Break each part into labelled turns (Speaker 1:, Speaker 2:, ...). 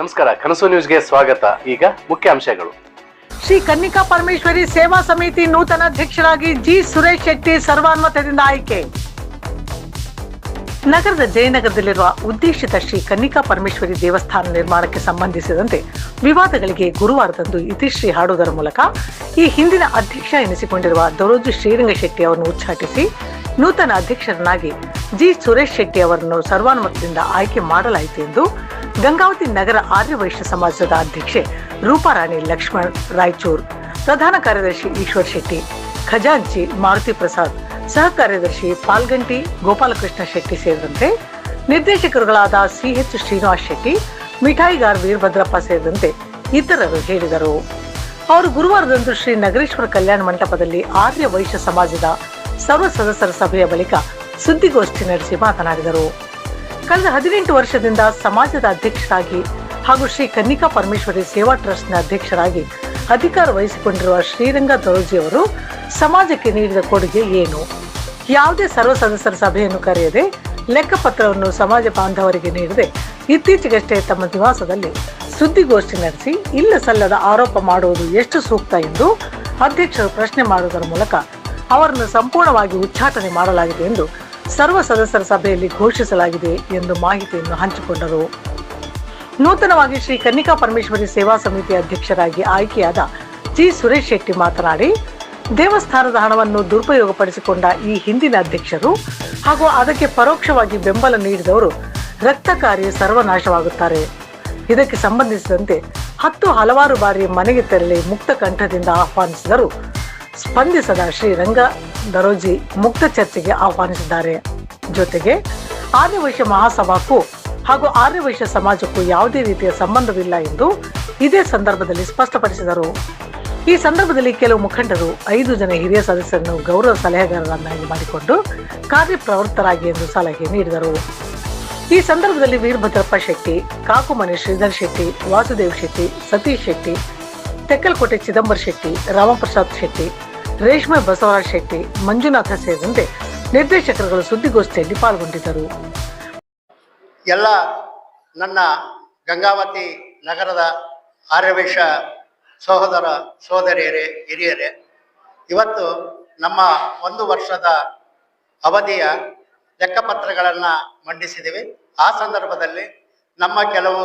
Speaker 1: ನಮಸ್ಕಾರ, ಕನಸು ನ್ಯೂಸ್ಗೆ ಸ್ವಾಗತ. ಈಗ ಮುಖ್ಯಾಂಶಗಳು.
Speaker 2: ಶ್ರೀ ಕನ್ನಿಕಾ ಪರಮೇಶ್ವರಿ ಸೇವಾ ಸಮಿತಿ ನೂತನ ಅಧ್ಯಕ್ಷರಾಗಿ ಜಿ. ಸುರೇಶ್ ಶೆಟ್ಟಿ ಸರ್ವಾನುಮತದಿಂದ ಆಯ್ಕೆ. ನಗರದ ಜಯನಗರದಲ್ಲಿರುವ ಉದ್ದೇಶಿತ ಶ್ರೀ ಕನ್ನಿಕಾ ಪರಮೇಶ್ವರಿ ದೇವಸ್ಥಾನ ನಿರ್ಮಾಣಕ್ಕೆ ಸಂಬಂಧಿಸಿದಂತೆ ವಿವಾದಗಳಿಗೆ ಗುರುವಾರದಂದು ಇತಿಶ್ರೀ ಹಾಡುವುದರ ಮೂಲಕ ಈ ಹಿಂದಿನ ಅಧ್ಯಕ್ಷ ಎನಿಸಿಕೊಂಡಿರುವ ದೊರೋಜು ಶ್ರೀರಂಗ ಶೆಟ್ಟಿ ಅವರನ್ನು ಉಚ್ಚಾಟಿಸಿ ನೂತನ ಅಧ್ಯಕ್ಷರನ್ನಾಗಿ ಜಿ ಸುರೇಶ್ ಶೆಟ್ಟಿ ಅವರನ್ನು ಸರ್ವಾನುಮತದಿಂದ ಆಯ್ಕೆ ಮಾಡಲಾಯಿತು ಎಂದು ಗಂಗಾವತಿ ನಗರ ಆರ್ಯವೈಶ್ಯ ಸಮಾಜದ ಅಧ್ಯಕ್ಷೆ ರೂಪಾರಾಣಿ ಲಕ್ಷ್ಮಣ್ ರಾಯಚೂರ್, ಪ್ರಧಾನ ಕಾರ್ಯದರ್ಶಿ ಈಶ್ವರ್ ಶೆಟ್ಟಿ, ಖಜಾಂಚಿ ಮಾರುತಿ ಪ್ರಸಾದ್ ಸಹ ಕಾರ್ಯದರ್ಶಿ ಪಾಲ್ಗಂಟಿ ಗೋಪಾಲಕೃಷ್ಣ ಶೆಟ್ಟಿ ಸೇರಿದಂತೆ ನಿರ್ದೇಶಕರುಗಳಾದ ಸಿಎಚ್ ಶ್ರೀನಿವಾಸ್ ಶೆಟ್ಟಿ ಮಿಠಾಯಿಗಾರ್ ವೀರಭದ್ರಪ್ಪ ಸೇರಿದಂತೆ ಇತರರು ಹೇಳಿದರು. ಅವರು ಗುರುವಾರದಂದು ಶ್ರೀ ನಗರೇಶ್ವರ ಕಲ್ಯಾಣ ಮಂಟಪದಲ್ಲಿ ಆರ್ಯ ವೈಶ್ಯ ಸಮಾಜದ ಸರ್ವ ಸದಸ್ಯರ ಸಭೆಯ ಬಳಿಕ ಸುದ್ದಿಗೋಷ್ಠಿ ನಡೆಸಿ ಮಾತನಾಡಿದರು. ಕಳೆದ ಹದಿನೆಂಟು ವರ್ಷದಿಂದ ಸಮಾಜದ ಅಧ್ಯಕ್ಷರಾಗಿ ಹಾಗೂ ಶ್ರೀ ಕನ್ನಿಕಾ ಪರಮೇಶ್ವರಿ ಸೇವಾ ಟ್ರಸ್ಟ್ನ ಅಧ್ಯಕ್ಷರಾಗಿ ಅಧಿಕಾರ ವಹಿಸಿಕೊಂಡಿರುವ ಶ್ರೀರಂಗ ದರೋಜಿ ಅವರು ಸಮಾಜಕ್ಕೆ ನೀಡಿದ ಕೊಡುಗೆ ಏನು? ಯಾವುದೇ ಸರ್ವ ಸದಸ್ಯರ ಸಭೆಯನ್ನು ಕರೆಯದೆ ಲೆಕ್ಕಪತ್ರವನ್ನು ಸಮಾಜ ಬಾಂಧವರಿಗೆ ನೀಡದೆ ಇತ್ತೀಚೆಗಷ್ಟೇ ತಮ್ಮ ನಿವಾಸದಲ್ಲಿ ಸುದ್ದಿಗೋಷ್ಠಿ ನಡೆಸಿ ಇಲ್ಲ ಸಲ್ಲದ ಆರೋಪ ಮಾಡುವುದು ಎಷ್ಟು ಸೂಕ್ತ ಎಂದು ಅಧ್ಯಕ್ಷರು ಪ್ರಶ್ನೆ ಮಾಡುವುದರ ಮೂಲಕ ಅವರನ್ನು ಸಂಪೂರ್ಣವಾಗಿ ಉಚ್ಚಾಟನೆ ಮಾಡಲಾಗಿದೆ ಎಂದು ಸರ್ವ ಸದಸ್ಯರ ಸಭೆಯಲ್ಲಿ ಘೋಷಿಸಲಾಗಿದೆ ಎಂದು ಮಾಹಿತಿಯನ್ನು ಹಂಚಿಕೊಂಡರು. ನೂತನವಾಗಿ ಶ್ರೀ ಕನ್ನಿಕಾ ಪರಮೇಶ್ವರಿ ಸೇವಾ ಸಮಿತಿ ಅಧ್ಯಕ್ಷರಾಗಿ ಆಯ್ಕೆಯಾದ ಜಿ ಸುರೇಶ್ ಶೆಟ್ಟಿ ಮಾತನಾಡಿ, ದೇವಸ್ಥಾನದ ಹಣವನ್ನು ದುರುಪಯೋಗಪಡಿಸಿಕೊಂಡ ಈ ಹಿಂದಿನ ಅಧ್ಯಕ್ಷರು ಹಾಗೂ ಅದಕ್ಕೆ ಪರೋಕ್ಷವಾಗಿ ಬೆಂಬಲ ನೀಡಿದವರು ರಕ್ತಕಾರಿ ಸರ್ವನಾಶವಾಗುತ್ತಾರೆ. ಇದಕ್ಕೆ ಸಂಬಂಧಿಸಿದಂತೆ ಹತ್ತು ಹಲವಾರು ಬಾರಿ ಮನೆಗೆ ತೆರಳಿ ಮುಕ್ತ ಕಂಠದಿಂದ ಆಹ್ವಾನಿಸಿದರು. ಸ್ಪಂದಿಸದ ಶ್ರೀರಂಗ ದರೋಜಿ ಮುಕ್ತ ಚರ್ಚೆಗೆ ಆಹ್ವಾನಿಸಿದ್ದಾರೆ. ಜೊತೆಗೆ ಆದಿವಶ ಮಹಾಸಭಾಕ್ಕೂ ಹಾಗೂ ಆರ್ಯವೈಶ್ಯ ಸಮಾಜಕ್ಕೂ ಯಾವುದೇ ರೀತಿಯ ಸಂಬಂಧವಿಲ್ಲ ಎಂದು ಇದೇ ಸಂದರ್ಭದಲ್ಲಿ ಸ್ಪಷ್ಟಪಡಿಸಿದರು. ಈ ಸಂದರ್ಭದಲ್ಲಿ ಕೆಲವು ಮುಖಂಡರು ಐದು ಜನ ಹಿರಿಯ ಸದಸ್ಯರನ್ನು ಗೌರವ ಸಲಹೆಗಾರರನ್ನಾಗಿ ಮಾಡಿಕೊಂಡು ಕಾರ್ಯಪ್ರವೃತ್ತರಾಗಿ ಎಂದು ಸಲಹೆ ನೀಡಿದರು. ಈ ಸಂದರ್ಭದಲ್ಲಿ ವೀರಭದ್ರಪ್ಪ ಶೆಟ್ಟಿ, ಕಾಕುಮನೆ ಶ್ರೀಧರ್ ಶೆಟ್ಟಿ, ವಾಸುದೇವ್ ಶೆಟ್ಟಿ, ಸತೀಶ್ ಶೆಟ್ಟಿ, ತೆಕ್ಕಲಕೋಟೆ ಚಿದಂಬರ ಶೆಟ್ಟಿ, ರಾಮಪ್ರಸಾದ್ ಶೆಟ್ಟಿ, ರೇಷ್ಮೆ ಬಸವರಾಜ್ ಶೆಟ್ಟಿ, ಮಂಜುನಾಥ ಸೇರಿದಂತೆ ನಿರ್ದೇಶಕರುಗಳು ಸುದ್ದಿಗೋಷ್ಠಿಯಲ್ಲಿ ಪಾಲ್ಗೊಂಡಿದ್ದರು.
Speaker 3: ಎಲ್ಲ ನನ್ನ ಗಂಗಾವತಿ ನಗರದ ಆರ್ಯವೇಶ ಸಹೋದರ ಸಹೋದರಿಯರೇ, ಹಿರಿಯರೇ, ಇವತ್ತು ನಮ್ಮ ಒಂದು ವರ್ಷದ ಅವಧಿಯ ಲೆಕ್ಕಪತ್ರಗಳನ್ನು ಮಂಡಿಸಿದ್ದೀವಿ ಆ ಸಂದರ್ಭದಲ್ಲಿ ನಮ್ಮ ಕೆಲವು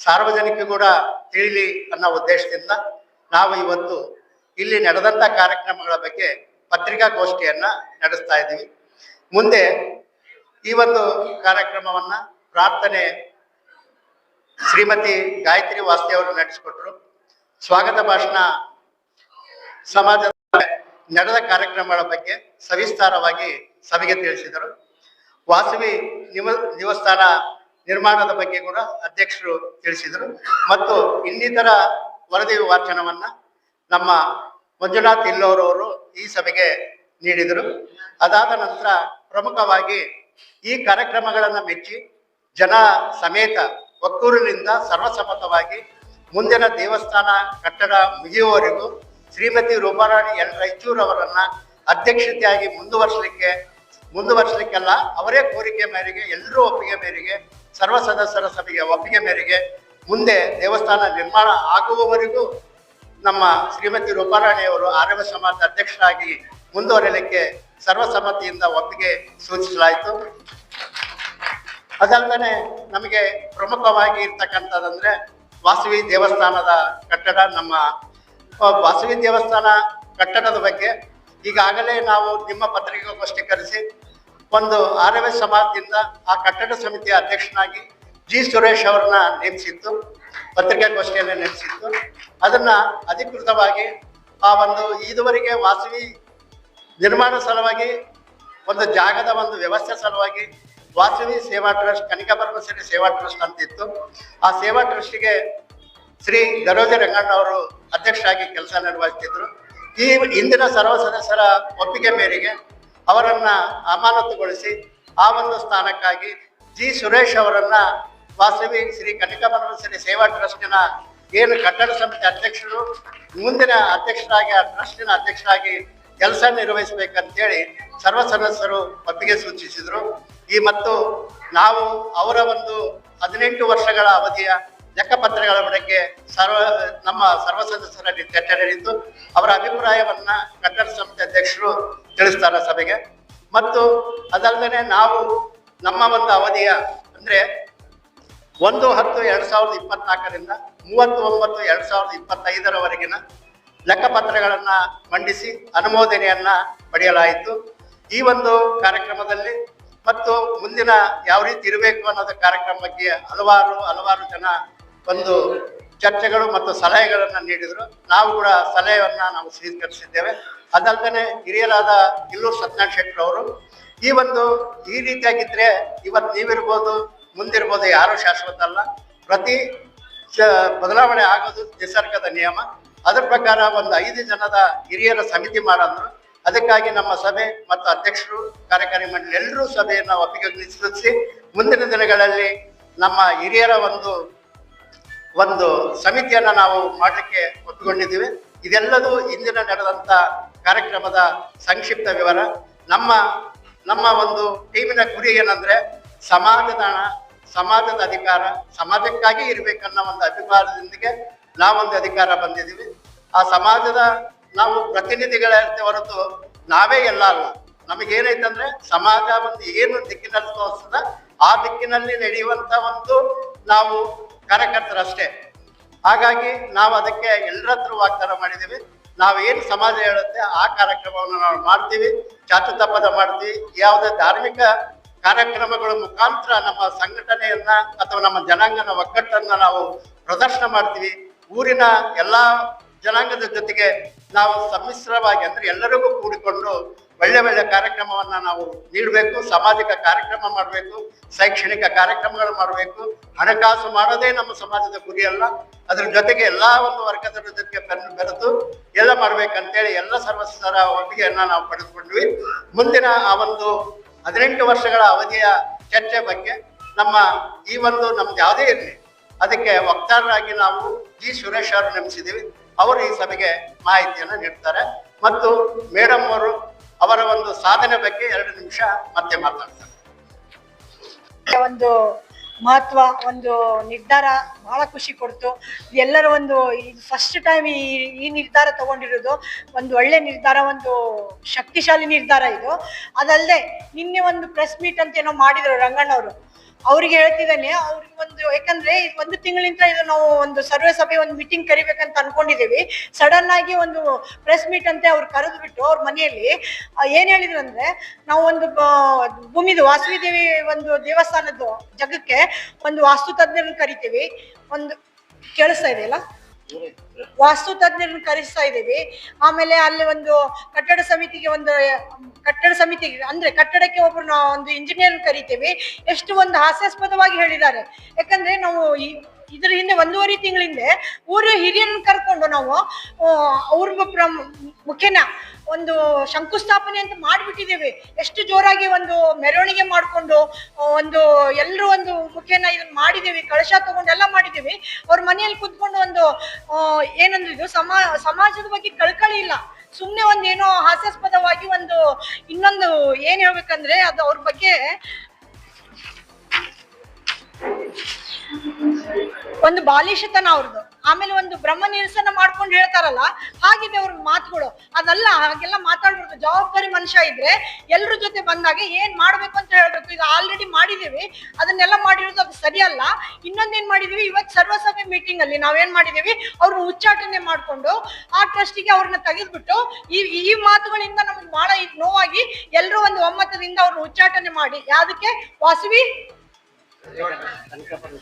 Speaker 3: ಸಾರ್ವಜನಿಕ ಕೂಡ ತಿಳಿಲಿ ಅನ್ನೋ ಉದ್ದೇಶದಿಂದ ನಾವು ಇವತ್ತು ಇಲ್ಲಿ ನಡೆದಂಥ ಕಾರ್ಯಕ್ರಮಗಳ ಬಗ್ಗೆ ಪತ್ರಿಕಾಗೋಷ್ಠಿಯನ್ನು ನಡೆಸ್ತಾ ಇದ್ದೀವಿ. ಮುಂದೆ ಈ ಒಂದು ಕಾರ್ಯಕ್ರಮವನ್ನ ಪ್ರಾರ್ಥನೆ ಶ್ರೀಮತಿ ಗಾಯತ್ರಿ ವಾಸ್ತಿ ಅವರು ನಡೆಸಿಕೊಟ್ರು. ಸ್ವಾಗತ ಭಾಷಣ ಸಮಾಜದ ನಡೆದ ಕಾರ್ಯಕ್ರಮಗಳ ಬಗ್ಗೆ ಸವಿಸ್ತಾರವಾಗಿ ಸಭೆಗೆ ತಿಳಿಸಿದರು. ವಾಸವಿ ನಿವ ದೇವಸ್ಥಾನ ನಿರ್ಮಾಣದ ಬಗ್ಗೆ ಕೂಡ ಅಧ್ಯಕ್ಷರು ತಿಳಿಸಿದರು. ಮತ್ತು ಇನ್ನಿತರ ವರದಿ ವಾಚನವನ್ನ ನಮ್ಮ ಮಂಜುನಾಥ್ ಇಲ್ಲೋರವರು ಈ ಸಭೆಗೆ ನೀಡಿದರು. ಅದಾದ ನಂತರ ಪ್ರಮುಖವಾಗಿ ಈ ಕಾರ್ಯಕ್ರಮಗಳನ್ನು ಮೆಚ್ಚಿ ಜನ ಸಮೇತ ಒಕ್ಕೂರಿನಿಂದ ಸರ್ವಸಮ್ಮತವಾಗಿ ಮುಂದಿನ ದೇವಸ್ಥಾನ ಕಟ್ಟಡ ಮುಗಿಯುವವರೆಗೂ ಶ್ರೀಮತಿ ರೂಪಾರಾಣಿ ಎಲ್ ರಾಯಚೂರ್ ಅವರನ್ನು ಅಧ್ಯಕ್ಷತೆಯಾಗಿ ಮುಂದುವರಿಸಲಿಕ್ಕೆ ಮುಂದುವರಿಸಲಿಕ್ಕೆಲ್ಲ ಅವರೇ ಕೋರಿಕೆ ಮೇರೆಗೆ, ಎಲ್ಲರೂ ಒಪ್ಪಿಗೆ ಮೇರೆಗೆ, ಸರ್ವ ಸದಸ್ಯರ ಸಭೆಗೆ ಒಪ್ಪಿಗೆ ಮೇರೆಗೆ ಮುಂದೆ ದೇವಸ್ಥಾನ ನಿರ್ಮಾಣ ಆಗುವವರೆಗೂ ನಮ್ಮ ಶ್ರೀಮತಿ ರೂಪಾರಾಣಿಯವರು ಆರ್ಯವ ಸಮಾಜದ ಅಧ್ಯಕ್ಷರಾಗಿ ಮುಂದುವರಿಯಲಿಕ್ಕೆ ಸರ್ವಸಮ್ಮತಿಯಿಂದ ಒಪ್ಪಿಗೆ ಸೂಚಿಸಲಾಯಿತು. ಅದಲ್ಲದೆ ನಮಗೆ ಪ್ರಮುಖವಾಗಿ ಇರ್ತಕ್ಕಂಥದ್ದಂದ್ರೆ ವಾಸವಿ ದೇವಸ್ಥಾನದ ಕಟ್ಟಡ, ನಮ್ಮ ವಾಸವಿ ದೇವಸ್ಥಾನ ಕಟ್ಟಡದ ಬಗ್ಗೆ ಈಗಾಗಲೇ ನಾವು ನಿಮ್ಮ ಪತ್ರಿಕಾಗೋಷ್ಠಿ ಕರೆಸಿ ಒಂದು ಆರ್ ಎಸ್ ಸಮಾಜದಿಂದ ಆ ಕಟ್ಟಡ ಸಮಿತಿಯ ಅಧ್ಯಕ್ಷನಾಗಿ ಜಿ ಸುರೇಶ್ ಅವರನ್ನ ನೇಮಿಸಿತ್ತು ಪತ್ರಿಕಾಗೋಷ್ಠಿಯನ್ನು ನೇಮಿಸಿತ್ತು ಅದನ್ನ ಅಧಿಕೃತವಾಗಿ ಆ ಒಂದು ಇದುವರೆಗೆ ವಾಸವಿ ನಿರ್ಮಾಣ ಸಲುವಾಗಿ ಒಂದು ಜಾಗದ ಒಂದು ವ್ಯವಸ್ಥೆ ಸಲುವಾಗಿ ವಾಸವಿ ಸೇವಾ ಟ್ರಸ್ಟ್, ಕನಿಕಾ ಸೇವಾ ಟ್ರಸ್ಟ್ ಅಂತಿತ್ತು. ಆ ಸೇವಾ ಟ್ರಸ್ಟಿಗೆ ಶ್ರೀ ದರೋಜಿ ರಂಗಣ್ಣ ಅವರು ಅಧ್ಯಕ್ಷರಾಗಿ ಕೆಲಸ ನಿರ್ವಹಿಸ್ತಿದ್ರು. ಈ ಇಂದಿನ ಸರ್ವ ಸದಸ್ಯರ ಒಪ್ಪಿಗೆ ಮೇರೆಗೆ ಅವರನ್ನ ಅಮಾನತುಗೊಳಿಸಿ ಆ ಒಂದು ಸ್ಥಾನಕ್ಕಾಗಿ ಜಿ ಸುರೇಶ್ ಅವರನ್ನ ವಾಸವಿ ಶ್ರೀ ಕನಿಕಾ ಸೇವಾ ಟ್ರಸ್ಟಿನ ಏನು ಕಟ್ಟಡ ಸಮಿತಿ ಅಧ್ಯಕ್ಷರು, ಮುಂದಿನ ಅಧ್ಯಕ್ಷರಾಗಿ, ಆ ಟ್ರಸ್ಟಿನ ಅಧ್ಯಕ್ಷರಾಗಿ ಕೆಲಸ ನಿರ್ವಹಿಸಬೇಕಂತೇಳಿ ಸರ್ವ ಸದಸ್ಯರು ಒಪ್ಪಿಗೆ ಸೂಚಿಸಿದ್ರು. ಈ ಮತ್ತು ನಾವು ಅವರ ಒಂದು ಹದಿನೆಂಟು ವರ್ಷಗಳ ಅವಧಿಯ ಲೆಕ್ಕಪತ್ರಗಳ ಬಗ್ಗೆ ಸರ್ವ, ನಮ್ಮ ಸರ್ವ ಸದಸ್ಯರಲ್ಲಿ ಚರ್ಚೆ ನಡೆಯಿತು ಅವರ ಅಭಿಪ್ರಾಯವನ್ನ ಕಟ್ಟಡ ಸಂಸ್ಥೆ ಅಧ್ಯಕ್ಷರು ತಿಳಿಸ್ತಾರೆ ಸಭೆಗೆ. ಮತ್ತು ಅದಲ್ಲದೆ ನಾವು ನಮ್ಮ ಒಂದು ಅವಧಿಯ ಅಂದ್ರೆ ಒಂದು ಹತ್ತು ಎರಡ್ ಸಾವಿರದ ಇಪ್ಪತ್ನಾಲ್ಕರಿಂದ ಮೂವತ್ತು ಒಂಬತ್ತು ಎರಡ್ ಸಾವಿರದ ಇಪ್ಪತ್ತೈದರವರೆಗಿನ ಲೆಕ್ಕಪತ್ರಗಳನ್ನ ಮಂಡಿಸಿ ಅನುಮೋದನೆಯನ್ನ ಪಡೆಯಲಾಯಿತು. ಈ ಒಂದು ಕಾರ್ಯಕ್ರಮದಲ್ಲಿ ಮತ್ತು ಮುಂದಿನ ಯಾವ ರೀತಿ ಇರಬೇಕು ಅನ್ನೋದ ಕಾರ್ಯಕ್ರಮ ಬಗ್ಗೆ ಹಲವಾರು ಹಲವಾರು ಜನ ಒಂದು ಚರ್ಚೆಗಳು ಮತ್ತು ಸಲಹೆಗಳನ್ನು ನೀಡಿದರು. ನಾವು ಕೂಡ ಸಲಹೆಯನ್ನ ನಾವು ಸ್ವೀಕರಿಸಿದ್ದೇವೆ. ಅದಲ್ಲದೆ ಹಿರಿಯರಾದ ಇಲ್ಲೂರು ಸತ್ಯನಾರಾಯಣ ಶೆಟ್ಟರ್ ಅವರು, ಈ ಒಂದು, ಈ ರೀತಿಯಾಗಿದ್ರೆ ಇವತ್ತು ನೀವಿರ್ಬೋದು, ಮುಂದಿರ್ಬೋದು ಯಾರು ಶಾಶ್ವತ ಅಲ್ಲ. ಪ್ರತಿ ಬದಲಾವಣೆ ಆಗೋದು ನಿಸರ್ಗದ ನಿಯಮ. ಅದ್ರ ಪ್ರಕಾರ ಒಂದು ಐದು ಜನದ ಹಿರಿಯರ ಸಮಿತಿ ಮಾಡಂದ್ರು ಅದಕ್ಕಾಗಿ ನಮ್ಮ ಸಭೆ ಮತ್ತು ಅಧ್ಯಕ್ಷರು, ಕಾರ್ಯಕಾರಿ ಮಂಡಳಿ ಎಲ್ಲರೂ ಸಭೆಯನ್ನು ನಿಶ್ಚಿಸಿ ಮುಂದಿನ ದಿನಗಳಲ್ಲಿ ನಮ್ಮ ಹಿರಿಯರ ಒಂದು ಒಂದು ಸಮಿತಿಯನ್ನು ನಾವು ಮಾಡಲಿಕ್ಕೆ ಒಪ್ಪಿಕೊಂಡಿದ್ದೀವಿ. ಇದೆಲ್ಲದೂ ಇಂದಿನ ನಡೆದಂತ ಕಾರ್ಯಕ್ರಮದ ಸಂಕ್ಷಿಪ್ತ ವಿವರ. ನಮ್ಮ ನಮ್ಮ ಒಂದು ಟೀಮಿನ ಗುರಿ ಏನಂದರೆ ಸಮಾಜದ ಸಮಾಜದ ಅಧಿಕಾರ, ಸಮಾಜಕ್ಕಾಗಿ ಇರಬೇಕನ್ನೋ ಒಂದು ಅಭಿಪ್ರಾಯದೊಂದಿಗೆ ನಾವೊಂದು ಅಧಿಕಾರ ಬಂದಿದ್ದೀವಿ. ಆ ಸಮಾಜದ ನಾವು ಪ್ರತಿನಿಧಿಗಳೇ ಹೊರತು ನಾವೇ ಎಲ್ಲ ಅಲ್ಲ. ನಮಗೇನೈತಂದ್ರೆ ಸಮಾಜ ಒಂದು ಏನು ದಿಕ್ಕಿನಲ್ಲಿ ತೋರಿಸ್ತದ ಆ ದಿಕ್ಕಿನಲ್ಲಿ ನಡೆಯುವಂತ ಒಂದು ನಾವು ಕಾರ್ಯಕರ್ತರಷ್ಟೇ. ಹಾಗಾಗಿ ನಾವು ಅದಕ್ಕೆ ಎಲ್ಲರ ಹತ್ರ ವಾಗ್ದಾನ ನಾವು ಏನು ಸಮಾಜ ಹೇಳುತ್ತೆ ಆ ಕಾರ್ಯಕ್ರಮವನ್ನು ನಾವು ಮಾಡ್ತೀವಿ. ಚಾಚು ತಪ್ಪದ ಮಾಡ್ತೀವಿ. ಯಾವುದೇ ಧಾರ್ಮಿಕ ಕಾರ್ಯಕ್ರಮಗಳ ಮುಖಾಂತರ ನಮ್ಮ ಸಂಘಟನೆಯನ್ನ ಅಥವಾ ನಮ್ಮ ಜನಾಂಗನ ಒಗ್ಗಟ್ಟನ್ನ ನಾವು ಪ್ರದರ್ಶನ ಮಾಡ್ತೀವಿ. ಊರಿನ ಎಲ್ಲಾ ಜನಾಂಗದ ಜೊತೆಗೆ ನಾವು ಸಮ್ಮಿಶ್ರವಾಗಿ ಅಂದ್ರೆ ಎಲ್ಲರಿಗೂ ಕೂಡಿಕೊಂಡು ಒಳ್ಳೆ ಒಳ್ಳೆ ಕಾರ್ಯಕ್ರಮವನ್ನ ನಾವು ನೀಡಬೇಕು, ಸಾಮಾಜಿಕ ಕಾರ್ಯಕ್ರಮ ಮಾಡಬೇಕು, ಶೈಕ್ಷಣಿಕ ಕಾರ್ಯಕ್ರಮಗಳು ಮಾಡಬೇಕು. ಹಣಕಾಸು ಮಾಡೋದೇ ನಮ್ಮ ಸಮಾಜದ ಗುರಿ ಅಲ್ಲ ಅದ್ರ ಜೊತೆಗೆ ಎಲ್ಲಾ ಒಂದು ವರ್ಗದವರ ಜೊತೆಗೆ ಬೆನ್ನು ಬೆರೆತು ಎಲ್ಲ ಮಾಡ್ಬೇಕಂತೇಳಿ ಎಲ್ಲ ಸರ್ವಸ್ವರ ಒಪ್ಪಿಗೆಯನ್ನ ನಾವು ಪಡೆದುಕೊಂಡ್ವಿ. ಮುಂದಿನ ಆ ಒಂದು ಹದಿನೆಂಟು ವರ್ಷಗಳ ಅವಧಿಯ ಚರ್ಚೆ ಬಗ್ಗೆ ನಮ್ಮ ಈ ಒಂದು ನಮ್ದು ಯಾವುದೇ ಇರಲಿ, ಅದಕ್ಕೆ ವಕ್ತಾರರಾಗಿ ನಾವು ಜಿ. ಸುರೇಶ್ ಅವರು ನೇಮಿಸಿದ್ದೀವಿ ಅವರು ಈ ಸಭೆಗೆ ಮಾಹಿತಿಯನ್ನು ನೀಡ್ತಾರೆ. ಮತ್ತು ಮೇಡಮ್ ಅವರು ಅವರ ಒಂದು ಸಾಧನೆ ಬಗ್ಗೆ ಎರಡು ನಿಮಿಷ ಮತ್ತೆ ಮಾತಾಡ್ತಾರೆ.
Speaker 4: ಒಂದು ಮಹತ್ವ, ಒಂದು ನಿರ್ಧಾರ ಬಹಳ ಖುಷಿ ಕೊಡ್ತು. ಎಲ್ಲರೂ ಒಂದು ಫಸ್ಟ್ ಟೈಮ್ ಈ ಈ ನಿರ್ಧಾರ ತಗೊಂಡಿರೋದು ಒಂದು ಒಳ್ಳೆ ನಿರ್ಧಾರ, ಒಂದು ಶಕ್ತಿಶಾಲಿ ನಿರ್ಧಾರ ಇದು. ಅದಲ್ಲದೆ ನಿನ್ನೆ ಒಂದು ಪ್ರೆಸ್ ಮೀಟ್ ಅಂತ ಏನೋ ಮಾಡಿದ್ರು ರಂಗಣ್ಣವರು. ಅವ್ರಿಗೆ ಹೇಳ್ತಿದ್ದಾನೆ, ಅವ್ರಿಗೆ ಒಂದು, ಯಾಕಂದ್ರೆ ಒಂದು ತಿಂಗಳಿಂದ ಇದು ನಾವು ಒಂದು ಸರ್ವೆ ಸಭೆ, ಒಂದು ಮೀಟಿಂಗ್ ಕರಿಬೇಕಂತ ಅನ್ಕೊಂಡಿದೀವಿ ಸಡನ್ ಆಗಿ ಒಂದು ಪ್ರೆಸ್ ಮೀಟ್ ಅಂತ ಅವ್ರು ಕರೆದು ಬಿಟ್ಟು ಅವ್ರ ಮನೆಯಲ್ಲಿ ಏನ್ ಹೇಳಿದ್ರು ಅಂದ್ರೆ, ನಾವು ಒಂದು ಭೂಮಿದು ವಾಸವಿ ದೇವಿ ಒಂದು ದೇವಸ್ಥಾನದ್ದು ಜಗಕ್ಕೆ ಒಂದು ವಾಸ್ತು ತಜ್ಞರನ್ನು ಕರಿತೀವಿ. ಒಂದು, ಕೇಳಿಸ್ತಾ ಇದೆಯಲ್ಲ? ವಾಸ್ತು ತಜ್ಞರನ್ನು ಕರೆಸ್ತಾ ಇದ್ದೀವಿ. ಆಮೇಲೆ ಅಲ್ಲಿ ಒಂದು ಕಟ್ಟಡ ಸಮಿತಿಗೆ ಒಂದು, ಕಟ್ಟಡ ಸಮಿತಿಗೆ ಅಂದ್ರೆ ಕಟ್ಟಡಕ್ಕೆ ನಾವು ಒಂದು ಇಂಜಿನಿಯರ್ ಕರಿತೇವೆ. ಎಷ್ಟು ಒಂದು ಹಾಸ್ಯಾಸ್ಪದವಾಗಿ ಹೇಳಿದ್ದಾರೆ. ಯಾಕಂದ್ರೆ ನಾವು ಇದ್ರ ಹಿಂದೆ ಒಂದೂವರೆ ತಿಂಗಳಿಂದೆ ಊರ ಹಿರಿಯರನ್ನ ಕರ್ಕೊಂಡು ನಾವು ಅವ್ರ ಮುಖ್ಯನ ಒಂದು ಶಂಕುಸ್ಥಾಪನೆ ಅಂತ ಮಾಡಿಬಿಟ್ಟಿದ್ದೇವೆ. ಎಷ್ಟು ಜೋರಾಗಿ ಒಂದು ಮೆರವಣಿಗೆ ಮಾಡಿಕೊಂಡು ಒಂದು ಎಲ್ಲರೂ ಒಂದು ಮುಖ್ಯನ ಇದನ್ನ ಮಾಡಿದ್ದೀವಿ, ಕಳಶ ತಗೊಂಡು ಎಲ್ಲ ಮಾಡಿದ್ದೀವಿ. ಅವ್ರ ಮನೆಯಲ್ಲಿ ಕುತ್ಕೊಂಡು ಒಂದು ಏನಂದ್ರೆ ಇದು ಸಮಾ, ಸಮಾಜದ ಬಗ್ಗೆ ಕಳ್ಕಳಿ ಇಲ್ಲ. ಸುಮ್ಮನೆ ಒಂದು ಏನೋ ಹಾಸ್ಯಾಸ್ಪದವಾಗಿ ಒಂದು ಇನ್ನೊಂದು ಏನ್ ಹೇಳ್ಬೇಕಂದ್ರೆ ಅದು ಅವ್ರ ಬಗ್ಗೆ ಒಂದು ಬಾಲಿಶತನ ಅವ್ರದ್ದು ಆಮೇಲೆ ಒಂದು ಬ್ರಹ್ಮ ನಿರಸನ ಮಾಡ್ಕೊಂಡು ಹೇಳ್ತಾರಲ್ಲ ಹಾಗಿದೆ ಅವ್ರ ಮಾತುಗಳು. ಅದಲ್ಲ, ಹಾಗೆಲ್ಲ ಮಾತಾಡ್ಬಾರ್ದು ಜವಾಬ್ದಾರಿ ಮನುಷ್ಯ ಇದ್ರೆ ಎಲ್ರ ಜೊತೆ ಬಂದಾಗ ಏನ್ ಮಾಡ್ಬೇಕು ಅಂತ ಹೇಳ್ಬೇಕು. ಈಗ ಆಲ್ರೆಡಿ ಮಾಡಿದೀವಿ, ಅದನ್ನೆಲ್ಲ ಮಾಡಿರೋದು ಅದು ಸರಿಯಲ್ಲ. ಇನ್ನೊಂದೇನ್ ಮಾಡಿದೀವಿ ಇವತ್ತು ಸರ್ವಸಭೆ ಮೀಟಿಂಗ್ ಅಲ್ಲಿ ನಾವೇನ್ ಮಾಡಿದೀವಿ, ಅವ್ರನ್ನ ಉಚ್ಚಾಟನೆ ಮಾಡ್ಕೊಂಡು ಆ ಟ್ರಸ್ಟಿಗೆ ಅವ್ರನ್ನ ತೆಗೆದ್ಬಿಟ್ಟು ಈ ಈ ಮಾತುಗಳಿಂದ ನಮ್ಗೆ ಬಹಳ ನೋವಾಗಿ ಎಲ್ಲರೂ ಒಂದು ಒಮ್ಮತದಿಂದ ಅವ್ರನ್ನ ಉಚ್ಚಾಟನೆ ಮಾಡಿ. ಯಾವುದಕ್ಕೆ? ವಾಸವಿ?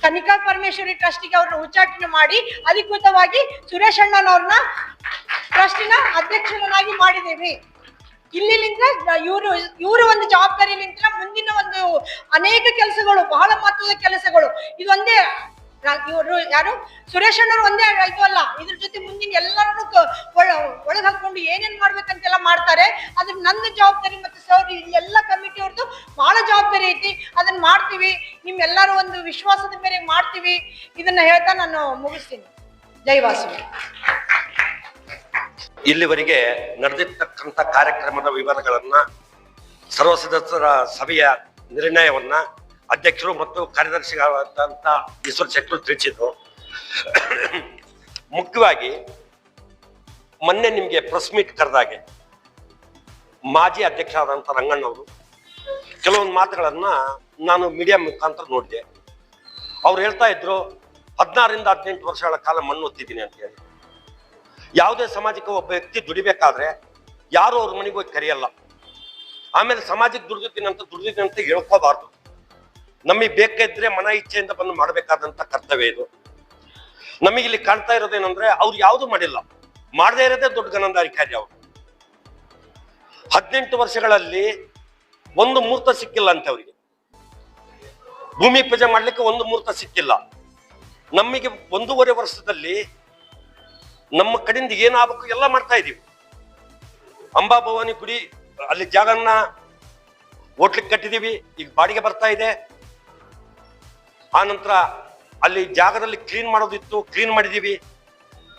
Speaker 4: ಕನಿಕಾ ಪರಮೇಶ್ವರಿ ಟ್ರಸ್ಟಿಗೆ ಅವ್ರನ್ನ ಉಚ್ಚಾಟನೆ ಮಾಡಿ, ಅಧಿಕೃತವಾಗಿ ಸುರೇಶ್ ಅಣ್ಣನವ್ರನ್ನ ಟ್ರಸ್ಟಿನ ಅಧ್ಯಕ್ಷರನ್ನಾಗಿ ಮಾಡಿದ್ದೇವೆ. ಇಲ್ಲಿಂದ ಇವರು ಇವರು ಒಂದು ಜವಾಬ್ದಾರಿ ಮುಂದಿನ ಒಂದು ಅನೇಕ ಕೆಲಸಗಳು, ಬಹಳ ಮಹತ್ವದ ಕೆಲಸಗಳು. ಇದೊಂದೇ ಇವರು ಯಾರು? ಸುರೇಶ್ ಅಣ್ಣವ್ರು ಒಂದೇ ಇದು ಅಲ್ಲ. ಇದ್ರ ಜೊತೆ ಮುಂದಿನ ಎಲ್ಲರನ್ನು ಒಳಗೆ ಹಾಕೊಂಡು ಏನೇನ್ ಮಾಡ್ಬೇಕಂತೆಲ್ಲ ಮಾಡ್ತಾರೆ. ಅದ್ರ ನನ್ನ ಜವಾಬ್ದಾರಿ ಮತ್ತೆ ಸರ್ ಎಲ್ಲ ಕಮಿಟಿ ಅವ್ರದ್ದು ಬಹಳ ಜವಾಬ್ದಾರಿ ಐತಿ. ಅದನ್ನ ಮಾಡ್ತೀವಿ. ನಿಮ್ಮೆಲ್ಲರೂ ಒಂದು ವಿಶ್ವಾಸದ ಮೇಲೆ ಮಾಡ್ತೀವಿ. ಇದನ್ನ ಹೇಳ್ತಾ ನಾನು ಮುಗಿಸ್ತೀನಿ. ಜೈವಾಸು
Speaker 5: ಇಲ್ಲಿವರೆಗೆ ನಡೆದಿರ್ತಕ್ಕಂಥ ಕಾರ್ಯಕ್ರಮದ ವಿವರಗಳನ್ನ ಸರ್ವ ಸದಸ್ಯರ ಸಭೆಯ ನಿರ್ಣಯವನ್ನ ಅಧ್ಯಕ್ಷರು ಮತ್ತು ಕಾರ್ಯದರ್ಶಿಗಳಾದಂತ ಈಶ್ವರ್ ಶೆಟ್ಟರು ತಿಳಿಸಿದ್ರು ಮುಖ್ಯವಾಗಿ ಮೊನ್ನೆ ನಿಮಗೆ ಪ್ರೆಸ್ ಮೀಟ್ ಕರೆದಾಗೆ ಮಾಜಿ ಅಧ್ಯಕ್ಷರಾದಂಥ ರಂಗಣ್ಣವರು ಕೆಲವೊಂದು ಮಾತುಗಳನ್ನ ನಾನು ಮೀಡಿಯಾ ಮುಖಾಂತರ ನೋಡಿದೆ. ಅವ್ರು ಹೇಳ್ತಾ ಇದ್ರು, ಹದಿನಾರರಿಂದ ಹದಿನೆಂಟು ವರ್ಷಗಳ ಕಾಲ ಮಣ್ಣು ಒತ್ತಿದ್ದೀನಿ ಅಂತ ಹೇಳಿ. ಯಾವುದೇ ಸಮಾಜಕ್ಕೆ ಒಬ್ಬ ವ್ಯಕ್ತಿ ದುಡಿಬೇಕಾದ್ರೆ ಯಾರು ಅವ್ರ ಮನೆಗೆ ಹೋಗಿ ಕರೆಯಲ್ಲ. ಆಮೇಲೆ ಸಮಾಜಕ್ಕೆ ದುಡಿದಿದ್ದೀನಿ ಅಂತ ದುಡಿದಿದ್ದೀನಿ ಅಂತ ಹೇಳ್ಕೋಬಾರ್ದು. ನಮಗೆ ಬೇಕಿದ್ರೆ ಮನ ಇಚ್ಛೆಯಿಂದ ಬಂದು ಮಾಡಬೇಕಾದಂತ ಕರ್ತವ್ಯ ಇದು. ನಮಗೆ ಇಲ್ಲಿ ಕಾಣ್ತಾ ಇರೋದೇನಂದ್ರೆ ಅವ್ರು ಯಾವುದು ಮಾಡಿಲ್ಲ. ಮಾಡದೇ ಇರೋದೇ ದೊಡ್ಡ ಗನಂದಾರಿ ಕಾರ್ಯ ಅವರು. ಹದಿನೆಂಟು ವರ್ಷಗಳಲ್ಲಿ ಒಂದು ಮೂರ್ತ ಸಿಕ್ಕಿಲ್ಲ ಅಂತ ಅವರಿಗೆ. ಭೂಮಿ ಪೂಜೆ ಮಾಡ್ಲಿಕ್ಕೆ ಒಂದು ಮೂರ್ತ ಸಿಕ್ಕಿಲ್ಲ. ನಮಗೆ ಒಂದೂವರೆ ವರ್ಷದಲ್ಲಿ ನಮ್ಮ ಕಡೆಯಿಂದ ಏನಾಗಬೇಕು ಎಲ್ಲ ಮಾಡ್ತಾ ಇದೀವಿ. ಅಂಬಾಭವಾನಿ ಗುಡಿ, ಅಲ್ಲಿ ಜಾಗನ್ನ ಹೋಟ್ಲಿಗೆ ಕಟ್ಟಿದೀವಿ, ಈಗ ಬಾಡಿಗೆ ಬರ್ತಾ ಇದೆ. ಆ ನಂತರ ಅಲ್ಲಿ ಜಾಗದಲ್ಲಿ ಕ್ಲೀನ್ ಮಾಡೋದಿತ್ತು ಕ್ಲೀನ್ ಮಾಡಿದೀವಿ.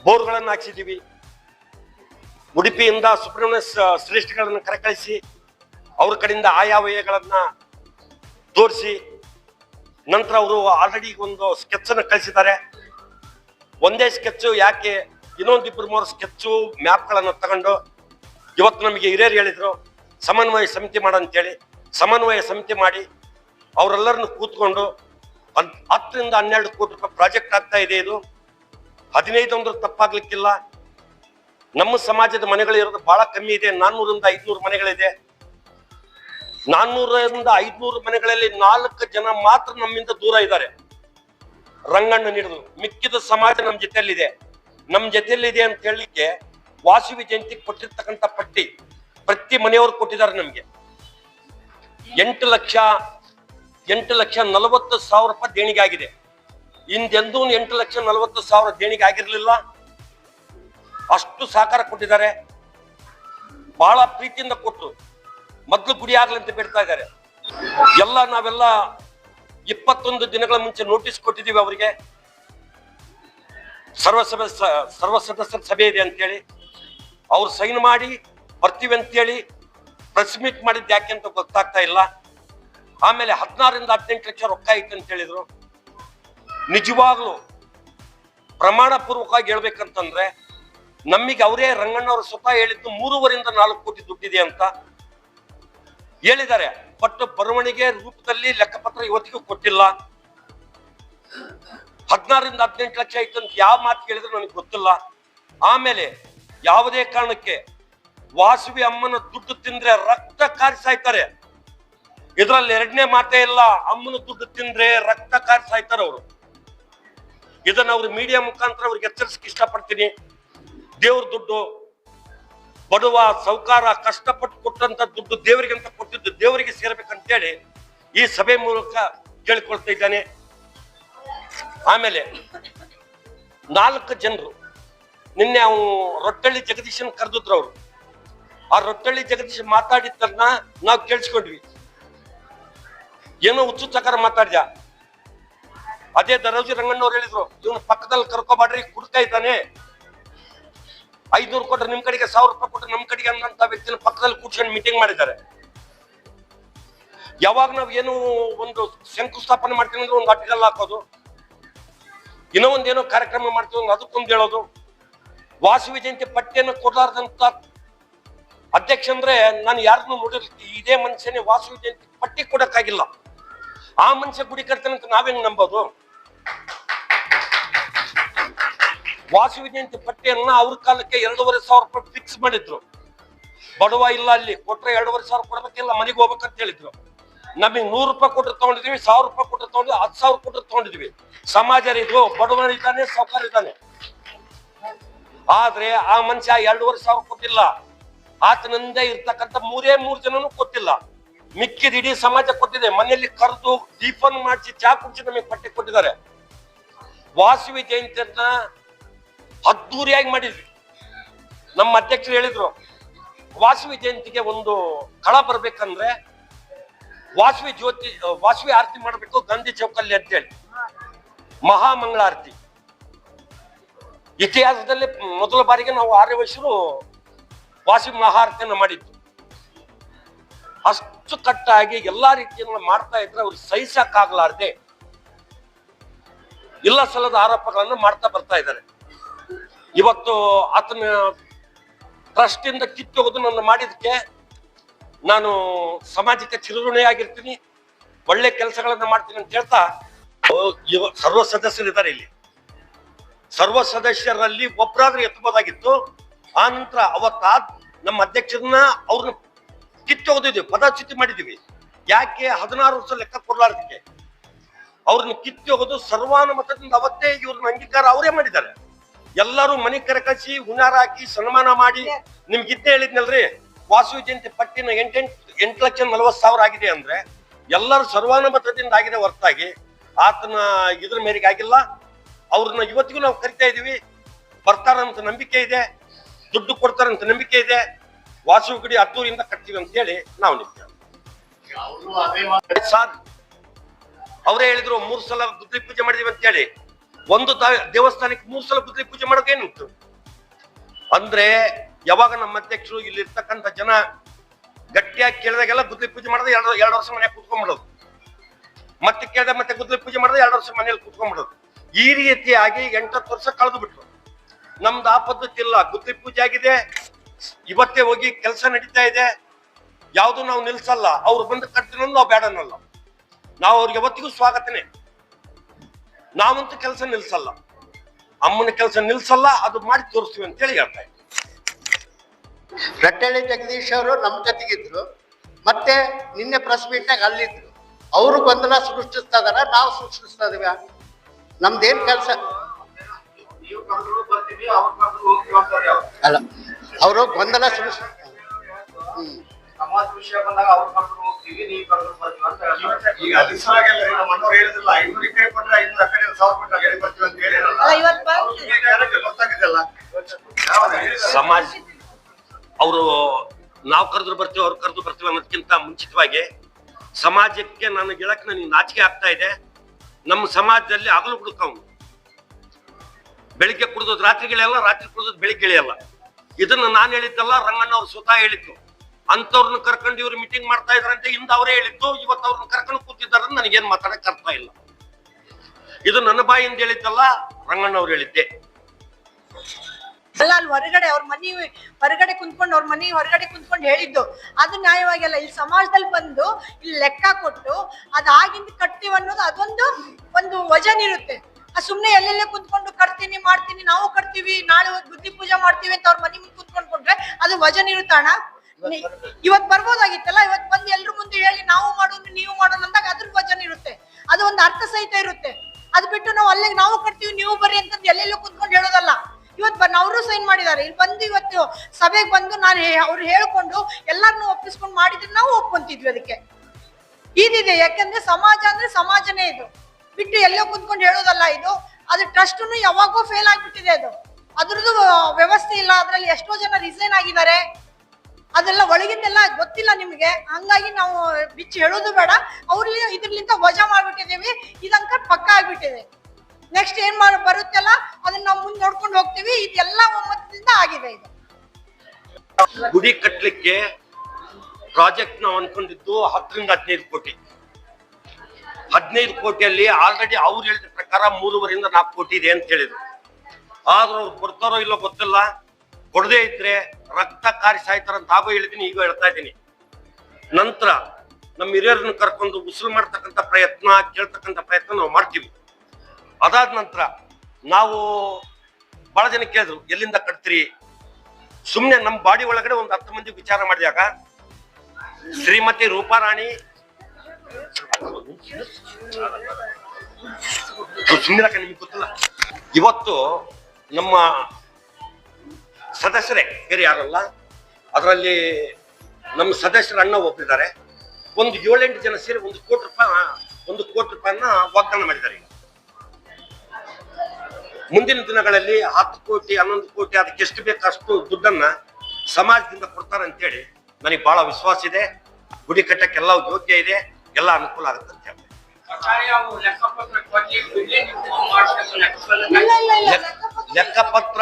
Speaker 5: ಬೋರ್ಗಳನ್ನು ಹಾಕ್ಸಿದ್ದೀವಿ ಉಡುಪಿಯಿಂದ ಸುಬ್ರಹ್ಮಣ್ಯ ಶ್ರೇಷ್ಠಗಳನ್ನು ಕರೆಕಳಿಸಿ, ಅವ್ರ ಕಡೆಯಿಂದ ಆಯಾವಯಗಳನ್ನು ತೋರಿಸಿ, ನಂತರ ಅವರು ಆಲ್ರೆಡಿ ಒಂದು ಸ್ಕೆಚ್ಚನ್ನು ಕಳಿಸಿದ್ದಾರೆ. ಒಂದೇ ಸ್ಕೆಚ್ ಯಾಕೆ ಇನ್ನೊಂದಿಬ್ಬರು ಮೂರು ಸ್ಕೆಚ್ಚು ಮ್ಯಾಪ್ಗಳನ್ನು ತಗೊಂಡು, ಇವತ್ತು ನಮಗೆ ಹಿರಿಯರು ಹೇಳಿದರು, ಸಮನ್ವಯ ಸಮಿತಿ ಮಾಡಂತೇಳಿ. ಸಮನ್ವಯ ಸಮಿತಿ ಮಾಡಿ, ಅವರೆಲ್ಲರನ್ನು ಕೂತ್ಕೊಂಡು ಹತ್- ಹತ್ತರಿಂದ ಹನ್ನೆರಡು ಕೋಟಿ ರೂಪಾಯಿ ಪ್ರಾಜೆಕ್ಟ್ ಆಗ್ತಾ ಇದೆ ಇದು. ಹದಿನೈದು ಅಂದ್ರೆ ತಪ್ಪಾಗ್ಲಿಕ್ಕಿಲ್ಲ. ನಮ್ಮ ಸಮಾಜದ ಮನೆಗಳು ಇರೋದು ಬಹಳ ಕಮ್ಮಿ ಇದೆ. ನಾನ್ನೂರಿಂದ ಐದ್ನೂರು ಮನೆಗಳಿದೆ. ನಾನ್ನೂರರಿಂದ ಐದ್ನೂರು ಮನೆಗಳಲ್ಲಿ ನಾಲ್ಕು ಜನ ಮಾತ್ರ ನಮ್ಮಿಂದ ದೂರ ಇದ್ದಾರೆ. ರಂಗಣ್ಣ ನೀಡಿದ್ರು. ಮಿಕ್ಕಿದ ಸಮಾಜ ನಮ್ಮ ಜೊತೆಯಲ್ಲಿದೆ. ನಮ್ಮ ಜೊತೆಯಲ್ಲಿದೆ ಅಂತ ಹೇಳಲಿಕ್ಕೆ ವಾಸವಿ ಜಯಂತಿ ಕೊಟ್ಟಿರ್ತಕ್ಕಂಥ ಪಟ್ಟಿ ಪ್ರತಿ ಮನೆಯವರು ಕೊಟ್ಟಿದ್ದಾರೆ ನಮಗೆ. ಎಂಟು ಲಕ್ಷ ಎಂಟು ಲಕ್ಷ ನಲವತ್ತು ಸಾವಿರ ರೂಪಾಯಿ ದೇಣಿಗೆ ಆಗಿದೆ. ಹಿಂದೆಂದೂ ಎಂಟು ಲಕ್ಷ ನಲವತ್ತು ಸಾವಿರ ದೇಣಿಗೆ ಆಗಿರಲಿಲ್ಲ. ಅಷ್ಟು ಸಹಕಾರ ಕೊಟ್ಟಿದ್ದಾರೆ. ಬಹಳ ಪ್ರೀತಿಯಿಂದ ಕೊಟ್ಟು ಮೊದಲು ಗುಡಿ ಆಗಲಿ ಅಂತ ಬಿಡ್ತಾ ಇದ್ದಾರೆ. ಎಲ್ಲ ನಾವೆಲ್ಲ ಇಪ್ಪತ್ತೊಂದು ದಿನಗಳ ಮುಂಚೆ ನೋಟಿಸ್ ಕೊಟ್ಟಿದ್ದೀವಿ ಅವರಿಗೆ. ಸರ್ವ ಸದಸ್ಯ ಸರ್ವ ಸದಸ್ಯರ ಸಭೆ ಇದೆ ಅಂತೇಳಿ. ಅವ್ರು ಸೈನ್ ಮಾಡಿ ಬರ್ತೀವಿ ಅಂತೇಳಿ ಪ್ರೆಸ್ ಮೀಟ್ ಮಾಡಿದ್ದು ಯಾಕೆ ಅಂತ ಗೊತ್ತಾಗ್ತಾ ಇಲ್ಲ. ಆಮೇಲೆ ಹದಿನಾರರಿಂದ ಹದಿನೆಂಟು ಲಕ್ಷ ರೊಕ್ಕ ಐತೆ ಅಂತ ಹೇಳಿದ್ರು. ನಿಜವಾಗ್ಲು ಪ್ರಮಾಣ ಪೂರ್ವಕವಾಗಿ ಹೇಳ್ಬೇಕಂತಂದ್ರೆ ನಮಗೆ ಅವರೇ ರಂಗಣ್ಣವರು ಸ್ವತಃ ಹೇಳಿದ್ದು ಮೂರುವರಿಂದ ನಾಲ್ಕು ಕೋಟಿ ದುಡ್ಡಿದೆ ಅಂತ ಹೇಳಿದ್ದಾರೆ. ಬಟ್ ಬರವಣಿಗೆ ರೂಪದಲ್ಲಿ ಲೆಕ್ಕಪತ್ರ ಇವತ್ತಿಗೂ ಕೊಟ್ಟಿಲ್ಲ. ಹದಿನಾರರಿಂದ ಹದಿನೆಂಟು ಲಕ್ಷ ಐತೆ ಅಂತ ಯಾವ ಮಾತು ಕೇಳಿದ್ರೆ ನನಗೆ ಗೊತ್ತಿಲ್ಲ. ಆಮೇಲೆ ಯಾವುದೇ ಕಾರಣಕ್ಕೆ ವಾಸವಿ ಅಮ್ಮನ ದುಡ್ಡು ತಿಂದ್ರೆ ರಕ್ತ ಕಾರಿಸಾಯ್ತಾರೆ. ಇದ್ರಲ್ಲಿ ಎರಡನೇ ಮಾತೇ ಇಲ್ಲ, ಅಮ್ಮನ ದುಡ್ಡು ತಿಂದ್ರೆ ರಕ್ತ ಕಾರಿಸಾಯ್ತಾರೆ ಅವರು. ಇದನ್ನ ಅವ್ರ ಮೀಡಿಯಾ ಮುಖಾಂತರ ಅವ್ರಿಗೆ ಎಚ್ಚರಿಸಕ್ಕೆ ಇಷ್ಟಪಡ್ತೀನಿ. ದೇವ್ರ ದುಡ್ಡು, ಬಡವ, ಸೌಕಾರ, ಕಷ್ಟಪಟ್ಟು ಕೊಟ್ಟಂತ ದುಡ್ಡು ದೇವರಿಗೆ ಅಂತ ಕೊಟ್ಟಿದ್ದು ದೇವರಿಗೆ ಸೇರ್ಬೇಕಂತೇಳಿ ಈ ಸಭೆ ಮೂಲಕ ಕೇಳಿಕೊಳ್ತಾ ಇದ್ದಾನೆ. ಆಮೇಲೆ ನಾಲ್ಕು ಜನರು, ನಿನ್ನೆ ಅವನು ರೊಟ್ಟಳ್ಳಿ ಜಗದೀಶನ್ ಕರೆದಿದ್ರು ಅವರು. ಆ ರೊಟ್ಟಳ್ಳಿ ಜಗದೀಶ್ ಮಾತಾಡಿದ್ದನ್ನ ನಾವು ಕೇಳಿಸ್ಕೊಂಡ್ವಿ. ಏನೋ ಹುಚ್ಚುಚ್ಚಕಾರ ಮಾತಾಡ್ದ ಅದೇ ದರೋಜಿ ರಂಗಣ್ಣವ್ರು ಹೇಳಿದ್ರು, ಇವನು ಪಕ್ಕದಲ್ಲಿ ಕರ್ಕೋಬಾಡ್ರಿ, ಕುಡ್ತಾ ಇದ್ದಾನೆ. ಐದ್ನೂರು ಕೊಟ್ರೆ ನಿಮ್ ಕಡೆಗೆ ಸಾವಿರ ರೂಪಾಯಿ ಕೊಟ್ರೆ ನಮ್ ಕಡೆಗೆ ಅನ್ನಂತ ವ್ಯಕ್ತಿನ ಪಕ್ಕದಲ್ಲಿ ಕೂತ್ಕೊಂಡು ಮೀಟಿಂಗ್ ಮಾಡಿದ್ದಾರೆ. ಯಾವಾಗ ನಾವ್ ಏನು ಒಂದು ಶಂಕುಸ್ಥಾಪನೆ ಮಾಡ್ತೀವಿ ಅಂದ್ರೆ ಒಂದು ಅಡ್ಡಗಲ್ಲ ಹಾಕೋದು. ಇನ್ನೂ ಒಂದೇನೋ ಕಾರ್ಯಕ್ರಮ ಮಾಡ್ತೀವಿ ಅಂದ್ರೆ ಅದಕ್ಕೊಂದು ಹೇಳೋದು. ವಾಸವಿ ಜಯಂತಿ ಪಟ್ಟಿಯನ್ನು ಕೊಡಲಾರ್ದಂತ ಅಧ್ಯಕ್ಷ ಅಂದ್ರೆ ನಾನು ಯಾರನ್ನು ನೋಡಿರ್ತೀನಿ ಇದೇ ಮನುಷ್ಯನೇ ವಾಸವಿ ಜಯಂತಿ ಪಟ್ಟಿ ಕೊಡಕ್ಕಾಗಿಲ್ಲ. ಆ ಮನುಷ್ಯ ಗುಡಿ ಕಟ್ತಾನೆ ಅಂತ ನಾವೇನ್ ನಂಬೋದು? ವಾಸವಿ ಜಯಂತಿ ಪಟ್ಟಿಯನ್ನ ಅವ್ರ ಕಾಲಕ್ಕೆ ಎರಡೂವರೆ ಸಾವಿರ ರೂಪಾಯಿ ಫಿಕ್ಸ್ ಮಾಡಿದ್ರು. ಬಡವ ಇಲ್ಲ ಅಲ್ಲಿ, ಕೊಟ್ರೆ ಎರಡೂವರೆ ಸಾವಿರ ಕೊಡ್ಬೇಕಿಲ್ಲ, ಮನೆಗೆ ಹೋಗ್ಬೇಕಂತ ಹೇಳಿದ್ರು. ನಮಗೆ ನೂರು ರೂಪಾಯಿ ಕೊಟ್ಟರೆ ತಗೊಂಡಿದ್ವಿ, ಸಾವಿರ ರೂಪಾಯಿ ಕೊಟ್ಟರೆ ತಗೊಂಡಿದ್ವಿ, ಹತ್ತು ಸಾವಿರ ಕೊಟ್ಟರೆ ತಗೊಂಡಿದ್ವಿ. ಸಮಾಜ ಇದು, ಬಡವನ ಇದ್ದಾನೆ ಇದ್ದಾನೆ. ಆದ್ರೆ ಆ ಮನುಷ್ಯ ಎರಡೂವರೆ ಸಾವಿರ ಕೊಟ್ಟಿಲ್ಲ. ಆತನಂದೇ ಇರ್ತಕ್ಕಂಥ ಮೂರೇ ಮೂರು ಜನನು ಕೊಟ್ಟಿಲ್ಲ. ಮಿಕ್ಕಿದ ಇಡೀ ಸಮಾಜ ಕೊಟ್ಟಿದೆ. ಮನೆಯಲ್ಲಿ ಕರೆದು ದೀಪನ್ ಮಾಡಿಸಿ ಚಾ ಕುಡಿಸಿ ನಮಗೆ ಪಟ್ಟಿ ಕೊಟ್ಟಿದ್ದಾರೆ. ವಾಸವಿ ಜಯಂತಿಯನ್ನ ಅದ್ದೂರಿಯಾಗಿ ಮಾಡಿದ್ವಿ. ನಮ್ಮ ಅಧ್ಯಕ್ಷರು ಹೇಳಿದ್ರು, ವಾಸವಿ ಜಯಂತಿಗೆ ಒಂದು ಕಳ ಬರ್ಬೇಕಂದ್ರೆ ವಾಸವಿ ಜ್ಯೋತಿ, ವಾಸವಿ ಆರತಿ ಮಾಡಬೇಕು, ಗಾಂಧಿ ಚೌಕಲ್ಲಿ ಅಂತೇಳಿ. ಮಹಾಮಂಗಳಾರತಿ. ಇತಿಹಾಸದಲ್ಲಿ ಮೊದಲ ಬಾರಿಗೆ ನಾವು ಆರ್ಯ ವಯಸ್ಸರು ವಾಸವಿ ಮಹಾರತಿಯನ್ನು ಮಾಡಿದ್ದು. ಅಷ್ಟು ಕಟ್ಟಾಗಿ ಎಲ್ಲಾ ರೀತಿಯನ್ನ ಮಾಡ್ತಾ ಇದ್ರೆ ಅವ್ರು ಸಹಿಸಕ್ಕಾಗ್ಲಾರ್ದೆ ಇಲ್ಲ ಸಲದ ಆರೋಪಗಳನ್ನು ಮಾಡ್ತಾ ಬರ್ತಾ ಇದ್ದಾರೆ. ಇವತ್ತು ಆತನ ಟ್ರಸ್ಟ್ ಇಂದ ಕಿತ್ತೋಗೋದು ನನ್ನ ಮಾಡಿದಕ್ಕೆ ನಾನು ಸಮಾಜಕ್ಕೆ ಚಿರಋಣಿಯಾಗಿರ್ತೀನಿ, ಒಳ್ಳೆ ಕೆಲಸಗಳನ್ನ ಮಾಡ್ತೀನಿ ಅಂತ ಹೇಳ್ತಾ ಸರ್ವ ಸದಸ್ಯರಿದ್ದಾರೆ ಇಲ್ಲಿ. ಸರ್ವ ಸದಸ್ಯರಲ್ಲಿ ಒಬ್ಬರಾದ್ರೂ ಎತ್ತಬಹುದಾಗಿತ್ತು. ಆ ನಂತರ ಅವತ್ತಾದ ನಮ್ಮ ಅಧ್ಯಕ್ಷರನ್ನ ಅವ್ರನ್ನ ಕಿತ್ತೋಗದಿದ್ವಿ ಪದಚ್ಯುತಿ ಮಾಡಿದೀವಿ. ಯಾಕೆ ಹದಿನಾರು ವರ್ಷ ಲೆಕ್ಕ ಕೊಡ್ಲಾರ್ದಕ್ಕೆ? ಅವ್ರನ್ನ ಕಿತ್ತಿ ಹೋಗೋದು ಸರ್ವಾನುಮತದಿಂದ ಅವತ್ತೇ ಇವ್ರನ್ನ ಅಂಗೀಕಾರ ಅವರೇ ಮಾಡಿದ್ದಾರೆ. ಎಲ್ಲರೂ ಮನೆ ಕರಕಸಿ ಹುನಾರ ಹಾಕಿ, ಸನ್ಮಾನ ಮಾಡಿ ನಿಮ್ಗಿದ್ದೆ ಹೇಳಿದ್ನಲ್ರಿ? ವಾಸವಿ ಜಯಂತಿ ಪಟ್ಟಿನ ಎಂಟೆಂಟು, ಎಂಟು ಲಕ್ಷ ನಲವತ್ತು ಸಾವಿರ ಆಗಿದೆ ಅಂದ್ರೆ, ಎಲ್ಲರೂ ಸರ್ವಾನುಮತದಿಂದ ಆಗಿದೆ ಹೊರತಾಗಿ, ಆತನ ಇದ್ರ ಮೇರೆಗೆ ಆಗಿಲ್ಲ. ಅವ್ರನ್ನ ಇವತ್ತಿಗೂ ನಾವು ಕರಿತಾ ಇದೀವಿ. ಬರ್ತಾರಂತ ನಂಬಿಕೆ ಇದೆ. ದುಡ್ಡು ಕೊಡ್ತಾರಂತ ನಂಬಿಕೆ ಇದೆ. ವಾಸವಿ ಗುಡಿ ಅದ್ದೂರಿಂದ ಕಟ್ತೀವಿ ಅಂತ ಹೇಳಿ ನಾವು ನಿಂತೇವೆ ಸರ್ ಅವರೇ ಹೇಳಿದ್ರು ಮೂರ್ ಸಲ ಬುದ್ಧಿ ಪೂಜೆ ಮಾಡಿದೀವಿ ಅಂತ ಹೇಳಿ. ಒಂದು ದೇವಸ್ಥಾನಕ್ಕೆ ಮೂರ್ ಸಲ ಬುದ್ಧಿ ಪೂಜೆ ಮಾಡೋದೇನಿತ್ತು ಅಂದ್ರೆ ಯಾವಾಗ ನಮ್ಮ ಅಧ್ಯಕ್ಷರು ಇಲ್ಲಿ ಇರ್ತಕ್ಕಂಥ ಜನ ಗಟ್ಟಿಯಾಗಿ ಕೇಳಿದಾಗೆಲ್ಲ ಗುದ್ಲಿ ಪೂಜೆ ಮಾಡಿದ್ರೆ ಎರಡು ಎರಡು ವರ್ಷ ಮನೆಯಾಗ ಕುತ್ಕೊಂಡ್ಬಿಡೋದು. ಮತ್ತೆ ಕೇಳಿದ ಮತ್ತೆ ಗುದ್ಲಿ ಪೂಜೆ ಮಾಡಿದ್ರೆ ಎರಡು ವರ್ಷ ಮನೇಲಿ ಕುತ್ಕೊಂಡ್ಬಿಡೋದು. ಈ ರೀತಿಯಾಗಿ ಎಂಟತ್ತು ವರ್ಷ ಕಳೆದು ಬಿಟ್ರು. ನಮ್ದು ಆ ಪದ್ಧತಿ ಇಲ್ಲ ಗುದ್ಲಿ ಪೂಜೆ ಆಗಿದೆ ಇವತ್ತೇ ಹೋಗಿ ಕೆಲಸ ನಡೀತಾ ಇದೆ. ಯಾವುದು ನಾವು ನಿಲ್ಸಲ್ಲ. ಅವ್ರು ಬಂದು ಕಟ್ತೀನಿ ನಾವು ಬೇಡ ಅನ್ನಲ್ಲ ನಾವು ಅವ್ರಿಗೆ ಯಾವತ್ತಿಗೂ ಸ್ವಾಗತನೇ. ನಾವಂತೂ ಕೆಲಸ ನಿಲ್ಸಲ್ಲ. ಅಮ್ಮನ ಕೆಲಸ ನಿಲ್ಸಲ್ಲ. ಅದು ಮಾಡಿ ತೋರಿಸ್ತೀವಿ ಅಂತೇಳಿ ಹೇಳ್ತಾ ಇದ್ದೀನಿ.
Speaker 3: ರಟ್ಟಳ್ಳಿ ಜಗದೀಶ್ ಅವರು ನಮ್ಮ ಜೊತೆಗಿದ್ರು. ಮತ್ತೆ ನಿನ್ನೆ ಪ್ರೆಸ್ ಮೀಟ್ನಾಗ ಅಲ್ಲಿದ್ರು. ಅವರು ಗೊಂದಲ ಸೃಷ್ಟಿಸ್ತಾ ಇದಾರ. ನಾವು ಸೃಷ್ಟಿಸ್ತಾ ಇದೀವ ನಮ್ದೇನ್ ಕೆಲಸ? ಅಲ್ಲ ಅವರು ಗೊಂದಲ ಸೃಷ್ಟಿ
Speaker 6: ಸಮಾಜ ವಿಷಯ ಬಂದಾಗ ಅವ್ರ ನೀವ್
Speaker 5: ಕರೆದ್ರು ಬರ್ತೀವಿ ಅವ್ರು ಕರೆದು ಬರ್ತೀವಿ ಅನ್ನೋದಕ್ಕಿಂತ ಮುಂಚಿತವಾಗಿ ಸಮಾಜಕ್ಕೆ ನನ್ನ ಗೆಳಕ್ ನನಗೆ ನಾಚಿಕೆ ಆಗ್ತಾ ಇದೆ. ನಮ್ಮ ಸಮಾಜದಲ್ಲಿ ಹಗಲು ಹುಡುಕವನು ಬೆಳಿಗ್ಗೆ ಕುಡಿದೋದು ರಾತ್ರಿಗಳೆಲ್ಲ ರಾತ್ರಿ ಕುಡಿದೋದು ಬೆಳಿಗ್ಗೆ ಇಳಿಯಲ್ಲ ಇದನ್ನ ನಾನು ಹೇಳಿದ್ದಲ್ಲ, ರಂಗಣ್ಣ ಅವ್ರು ಸ್ವತಃ ಹೇಳಿದ್ದು. ಅಂತವ್ರನ್ನ ಕರ್ಕೊಂಡು ಇವ್ರು ಮೀಟಿಂಗ್ ಮಾಡ್ತಾ ಇದ್ರಂತೆ ಹಿಂದ ಅವರೇ ಹೇಳಿದ್ದು, ಇವತ್ತು ಅವ್ರನ್ನ ಕರ್ಕೊಂಡು ಕೂತಿದ್ದಾರೆ ನನಗೇನ್ ಮಾತಾಡಕ್ ಅರ್ಥ ಇಲ್ಲ. ಇದು ನನ್ನ ಬಾಯಿಂದ ಹೇಳಿದ್ದಲ್ಲ, ರಂಗಣ್ಣ ಅವ್ರು ಹೇಳಿದ್ದೆ.
Speaker 4: ಅಲ್ಲ, ಅಲ್ಲಿ ಹೊರಗಡೆ ಅವ್ರ ಮನಿ, ಹೊರಗಡೆ ಕುಂತ್ಕೊಂಡು ಅವ್ರ ಮನಿ ಹೊರಗಡೆ ಕುಂತ್ಕೊಂಡು ಹೇಳಿದ್ದು. ಅದು ನ್ಯಾಯವಾಗಿಲ್ಲ ಇಲ್ಲಿ ಸಮಾಜದಲ್ಲಿ ಬಂದು ಇಲ್ಲಿ ಲೆಕ್ಕ ಕೊಟ್ಟು ಅದಾಗಿಂದ ಕಟ್ತೀವಿ ಅನ್ನೋದು ಅದೊಂದು, ಒಂದು ವಜನ್ ಇರುತ್ತೆ. ಸುಮ್ನೆ ಎಲ್ಲೆಲ್ಲೇ ಕುತ್ಕೊಂಡು ಕಟ್ತೀನಿ, ಮಾಡ್ತೀನಿ, ನಾವು ಕಟ್ತೀವಿ, ನಾಳೆ ಬುದ್ಧಿ ಪೂಜೆ ಮಾಡ್ತೀವಿ ಅಂತ ಅವ್ರ ಮನಿ ಮುಂದೆ ಕುತ್ಕೊಂಡು ಕೊಟ್ರೆ ಅದು ವಜನ್ ಇರುತ್ತಣ್ಣ ನಿ- ಇವತ್ ಬರ್ಬೋದಾಗಿತ್ತಲ್ಲ? ಇವತ್ ಬಂದು ಎಲ್ರ ಮುಂದೆ ಹೇಳಿ ನಾವು ಮಾಡೋದು, ನೀವು ಮಾಡೋದು ಅಂದಾಗ ಅದ್ರ ವಜನ್ ಇರುತ್ತೆ. ಅದು ಒಂದು ಅರ್ಥ ಸಹಿತ ಇರುತ್ತೆ. ಅದ್ ಬಿಟ್ಟು ನಾವು ಅಲ್ಲಿಗೆ ನಾವು ಕಟ್ತೀವಿ, ನೀವು ಬರ್ರಿ ಅಂತಂದು ಎಲ್ಲೆಲ್ಲೂ ಕುತ್ಕೊಂಡು ಹೇಳೋದಲ್ಲ. ಇವತ್ತು ಬಂದು ಅವರು ಸೈನ್ ಮಾಡಿದ್ದಾರೆ. ಇಲ್ಲಿ ಬಂದು ಇವತ್ತು ಸಭೆಗೆ ಬಂದು ನಾನು ಅವ್ರು ಹೇಳ್ಕೊಂಡು ಎಲ್ಲಾರನ್ನೂ ಒಪ್ಪಿಸ್ಕೊಂಡು ಮಾಡಿದ್ರೆ ನಾವು ಒಪ್ಕೊಂತಿದ್ವಿ ಅದಕ್ಕೆ. ಇದಿದೆ. ಯಾಕಂದ್ರೆ ಸಮಾಜ ಅಂದ್ರೆ ಸಮಾಜನೇ ಇದು. ಬಿಟ್ಟು ಎಲ್ಲೋ ಕುತ್ಕೊಂಡು ಹೇಳೋದಲ್ಲ ಇದು? ಅದು ಟ್ರಸ್ಟ್ ಯಾವಾಗೋ ಫೇಲ್ ಆಗಿಬಿಟ್ಟಿದೆ ಅದು. ಅದ್ರದ್ದು ವ್ಯವಸ್ಥೆ ಇಲ್ಲ. ಅದ್ರಲ್ಲಿ ಎಷ್ಟೋ ಜನ ರಿಸೈನ್ ಆಗಿದ್ದಾರೆ. ಅದೆಲ್ಲ ಒಳಗಿಂದೆಲ್ಲ ಗೊತ್ತಿಲ್ಲ ನಿಮಗೆ. ಹಂಗಾಗಿ ನಾವು ಬಿಚ್ಚಿ ಹೇಳೋದು ಬೇಡ. ಅವ್ರಲ್ಲಿ ಇದ್ರಲಿಂದ ವಜಾ ಮಾಡ್ಬಿಟ್ಟಿದೀವಿ ಇದಂಕ ಪಕ್ಕ ಆಗ್ಬಿಟ್ಟಿದೆ. ನೆಕ್ಸ್ಟ್ ಏನ್ ಮಾಡ, ಬರುತ್ತಲ್ಲ, ಅದನ್ನ ನಾವು ಮುಂದೆ ನೋಡ್ಕೊಂಡು ಹೋಗ್ತೀವಿ. ಇದೆಲ್ಲ ಒಮ್ಮತದಿಂದ ಆಗಿದೆ ಇದು.
Speaker 5: ಗುಡಿ ಕಟ್ಟಲಿಕ್ಕೆ ಪ್ರಾಜೆಕ್ಟ್ ನಾವು ಅನ್ಕೊಂಡಿದ್ದು ಹತ್ತರಿಂದ ಹದಿನೈದು ಕೋಟಿ. ಹದಿನೈದು ಕೋಟಿಯಲ್ಲಿ ಆಲ್ರೆಡಿ ಅವ್ರು ಹೇಳಿದ ಪ್ರಕಾರ ಮೂರುವರಿಂದ ನಾಲ್ಕು ಕೋಟಿ ಇದೆ ಅಂತ ಹೇಳಿದ್ರು. ಆದ್ರೂ ಅವ್ರು ಕೊಡ್ತಾರೋ ಇಲ್ಲೋ ಗೊತ್ತಿಲ್ಲ. ಕೊಡದೇ ಇದ್ರೆ ರಕ್ತ ಕಾರಿ ಸಾಯ್ತಾರಂತ ಆಗೋ ಹೇಳಿದೀನಿ ಈಗ ಹೇಳ್ತಾ ಇದ್ದೀನಿ. ನಂತರ ನಮ್ಮ ಹಿರಿಯರನ್ನ ಕರ್ಕೊಂಡು ಉಸಿರು ಮಾಡ್ತಕ್ಕಂಥ ಪ್ರಯತ್ನ, ಕೇಳ್ತಕ್ಕಂಥ ಪ್ರಯತ್ನ ನಾವು ಮಾಡ್ತೀವಿ. ಅದಾದ ನಂತರ ನಾವು ಬಹಳ ಜನ ಕೇಳಿದ್ರು, ಎಲ್ಲಿಂದ ಕಟ್ತೀರಿ? ಸುಮ್ಮನೆ ನಮ್ಮ ಬಾಡಿ ಒಳಗಡೆ ಒಂದು ಹತ್ತು ಮಂದಿ ವಿಚಾರ ಮಾಡಿದಾಗ ಶ್ರೀಮತಿ ರೂಪಾರಾಣಿ ಸುಮ್ಮನೆ ನಿಮ್ಗೆ ಗೊತ್ತಿಲ್ಲ? ಇವತ್ತು ನಮ್ಮ ಸದಸ್ಯರೇ, ಬೇರೆ ಯಾರಲ್ಲ, ಅದರಲ್ಲಿ ನಮ್ಮ ಸದಸ್ಯರ ಅಣ್ಣ ಒಪ್ಪಿದ್ದಾರೆ ಒಂದು ಏಳೆಂಟು ಜನ ಸೇರಿ ಒಂದು ಕೋಟಿ ರೂಪಾಯಿ, ಒಂದು ಕೋಟಿ ರೂಪಾಯಿನ ವಾಗ್ದಾನ ಮಾಡಿದ್ದಾರೆ ಮುಂದಿನ ದಿನಗಳಲ್ಲಿ ಹತ್ತು ಕೋಟಿ, ಹನ್ನೊಂದು ಕೋಟಿ, ಅದಕ್ಕೆ ಎಷ್ಟು ಬೇಕು ಅಷ್ಟು ದುಡ್ಡನ್ನ ಸಮಾಜದಿಂದ ಕೊಡ್ತಾರೆ ಅಂತೇಳಿ ನನಗೆ ಬಹಳ ವಿಶ್ವಾಸ ಇದೆ. ಗುಡಿ ಕಟ್ಟಕ್ಕೆ ಎಲ್ಲ ಯೋಗ್ಯ ಇದೆ. ಎಲ್ಲ ಅನುಕೂಲ ಆಗುತ್ತೆ ಅಂತ ಹೇಳಿ
Speaker 6: ಸರ್ಕಾರಿ ಅವು ಲೆಕ್ಕಪತ್ರ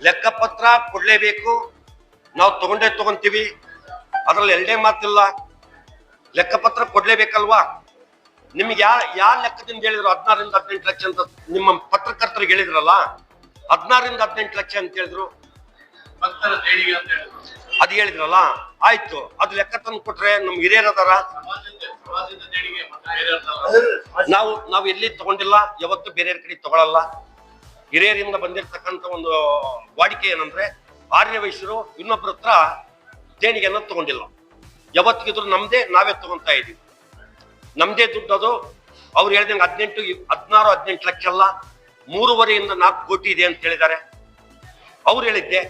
Speaker 6: ಲೆಕ್ಕಪತ್ರ
Speaker 5: ಕೊಡ್ಲೇಬೇಕು. ನಾವು ತಗೊಂಡೇ ತಗೊಂತೀವಿ. ಅದ್ರಲ್ಲಿ ಎರಡೇ ಮಾತಿಲ್ಲ. ಲೆಕ್ಕಪತ್ರ ಕೊಡ್ಲೇಬೇಕಲ್ವಾ? ನಿಮ್ಗೆ ಯಾ ಯಾವ ಲೆಕ್ಕದಿಂದ ಹೇಳಿದ್ರು? ಹದಿನಾರರಿಂದ ಹದಿನೆಂಟು ಲಕ್ಷ ಅಂತ ನಿಮ್ಮ ಪತ್ರಕರ್ತರಿಗೆ ಹೇಳಿದ್ರಲ್ಲ? ಹದಿನಾರರಿಂದ ಹದಿನೆಂಟು ಲಕ್ಷ ಅಂತ ಹೇಳಿದ್ರು. ಅದು ಹೇಳಿದ್ರಲ್ಲ ಆಯ್ತು. ಅದು ಲೆಕ್ಕ ತಂದು ಕೊಟ್ರೆ ನಮ್ ಹಿರಿಯರ ಅದಾರ?
Speaker 6: ಸಮಾಜದ ಸಮಾಜದ ದೇಣಿಗೆ ಮತ್ತೆ
Speaker 5: ನಾವು ನಾವು ಎಲ್ಲಿ ತಗೊಂಡಿಲ್ಲ, ಯಾವತ್ತು ಬೇರೆ ಕಡೆ ತಗೊಳಲ್ಲ. ಹಿರಿಯರಿಂದ ಬಂದಿರತಕ್ಕಂತ ಒಂದು ವಾಡಿಕೆ ಏನಂದ್ರೆ, ಆರ್ಯ ವೈಶ್ಯರು ಇನ್ನೊಬ್ಬರ ಹತ್ರ ದೇಣಿಗೆಯನ್ನು ತಗೊಂಡಿಲ್ಲ. ಯಾವತ್ತಿಗಿದ್ರು ನಮ್ದೇ, ನಾವೇ ತಗೊಂತಾ ಇದೀವಿ ನಮ್ದೇ ದುಡ್ಡು ಅದು. ಅವ್ರು ಹೇಳ್ದಂಗೆ ಹದಿನೆಂಟು, ಹದಿನಾರು, ಹದಿನೆಂಟು ಲಕ್ಷ ಅಲ್ಲ, ಮೂರುವರೆಯಿಂದ ನಾಲ್ಕು ಕೋಟಿ ಇದೆ ಅಂತ ಹೇಳಿದ್ದಾರೆ. ಅವ್ರು ಹೇಳಿದ್ದೆ,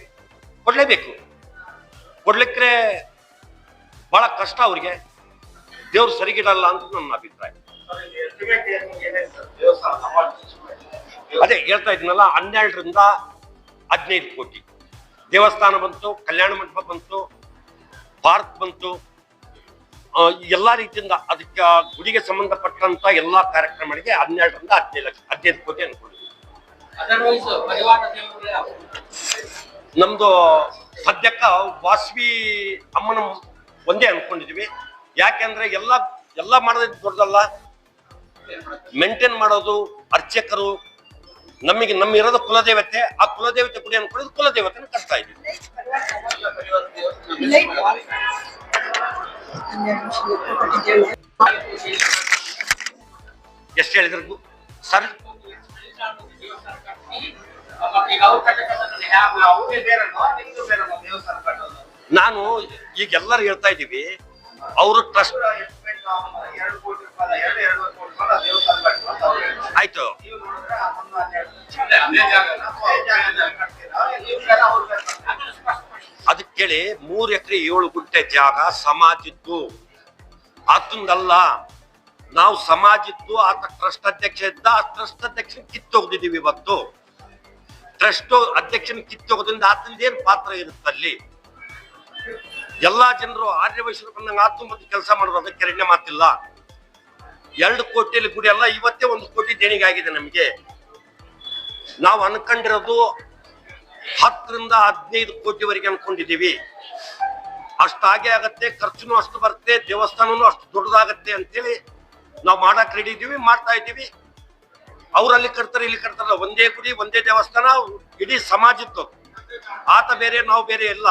Speaker 5: ಕೊಡ್ಲೇಬೇಕು. ಕೊಡ್ಲಿಕ್ಕೆ ಬಹಳ ಕಷ್ಟ ಅವ್ರಿಗೆ. ದೇವ್ರು ಸರಿಗಿಡಲ್ಲ ಅಂತ ನನ್ನ ಅಭಿಪ್ರಾಯ. ಅದೇ ಹೇಳ್ತಾ ಇದ್ನಲ್ಲ ಹನ್ನೆರಡರಿಂದ ಹದಿನೈದು ಕೋಟಿ. ದೇವಸ್ಥಾನ ಬಂತು, ಕಲ್ಯಾಣ ಮಂಟಪ ಬಂತು ಪಾರ್ಕ್ ಬಂತು. ಎಲ್ಲ ರೀತಿಯಿಂದ ಅದಕ್ಕೆ ಗುಡಿಗೆ ಸಂಬಂಧಪಟ್ಟಂತ ಎಲ್ಲ ಕಾರ್ಯಕ್ರಮಗಳಿಗೆ ಹನ್ನೆರಡರಿಂದ ಹದಿನೈದು ಲಕ್ಷ, ಹದಿನೈದು ಕೋಟಿ ಅನ್ಕೊಂಡಿದ್ವಿ ನಮ್ದು ಸದ್ಯಕ್ಕ ವಾಸವಿ ಅಮ್ಮನ ಒಂದೇ ಅನ್ಕೊಂಡಿದೀವಿ. ಯಾಕೆಂದ್ರೆ ಎಲ್ಲ ಎಲ್ಲ ಮಾಡೋದ್ ದೊಡ್ಡದಲ್ಲ. ಮೇಂಟೈನ್ ಮಾಡೋದು, ಅರ್ಚಕರು, ನಮಗೆ ನಮ್ಮ ಇರೋದು ಕುಲದೇವತೆ. ಆ ಕುಲದೇವತೆ ಗುಡಿ ಅನ್ಕೊಳ್ಳೋದು ಕುಲದೇವತೆ ಕಷ್ಟ ಇದೀವಿ ಎಷ್ಟು ಹೇಳಿದ್ರಿಗೂ ಸರ್? ನಾನು ಈಗ ಎಲ್ಲರೂ ಹೇಳ್ತಾ ಇದ್ದೀವಿ ಅವರು ಟ್ರಸ್ಟ್. ಆಯ್ತು. ಅದಕ್ಕೆ ಕೇಳಿ ಮೂರು ಎಕರೆ ಏಳು ಗುಂಟೆ ಜಾಗ ಸಮಾಜಿತ್ತು ಆತಂದಲ್ಲ ನಾವು ಸಮಾಜಿತ್ತು ಆತ ಟ್ರಸ್ಟ್ ಅಧ್ಯಕ್ಷ ಇದ್ದ ಆ ಟ್ರಸ್ಟ್ ಅಧ್ಯಕ್ಷ ಕಿತ್ತೋಗ್ದಿದ್ದೀವಿ ಇವತ್ತು. ಟ್ರಸ್ಟ್ ಅಧ್ಯಕ್ಷನ ಕಿತ್ತೋಗೋದ್ರಿಂದ ಆತಂದ ಪಾತ್ರ ಇರುತ್ತಲ್ಲಿ ಎಲ್ಲಾ ಜನರು ಆರ್ಯ ವೈಶ್ಯರು ಬಂದಂಗೆ ಆತು ಮತ್ತೆ ಕೆಲಸ ಮಾಡೋದು ಅದಕ್ಕೆ ಎರಡನೇ ಮಾತಿಲ್ಲ. ಎರಡು ಕೋಟಿಯಲ್ಲಿ ಗುಡಿ ಅಲ್ಲ ಇವತ್ತೇ ಒಂದು ಕೋಟಿ ದೇಣಿಗೆ ಆಗಿದೆ ನಮಗೆ. ನಾವು ಅನ್ಕೊಂಡಿರೋದು ಹತ್ತರಿಂದ ಹದಿನೈದು ಕೋಟಿವರೆಗೆ ಅನ್ಕೊಂಡಿದ್ದೀವಿ. ಅಷ್ಟಾಗೆ ಆಗತ್ತೆ, ಖರ್ಚುನು ಅಷ್ಟು ಬರುತ್ತೆ, ದೇವಸ್ಥಾನನು ಅಷ್ಟು ದೊಡ್ಡದಾಗತ್ತೆ ಅಂತೇಳಿ ನಾವು ಮಾಡಕ್ ರೆಡಿ ಇದೀವಿ ಮಾಡ್ತಾ ಇದ್ದೀವಿ. ಅವ್ರು ಅಲ್ಲಿ ಕಟ್ತಾರೆ, ಇಲ್ಲಿ ಕಟ್ತಾರಲ್ಲ ಒಂದೇ ಗುಡಿ, ಒಂದೇ ದೇವಸ್ಥಾನ, ಇಡೀ ಸಮಾಜದ್ದು. ಆತ ಬೇರೆ, ನಾವು ಬೇರೆ ಇಲ್ಲ.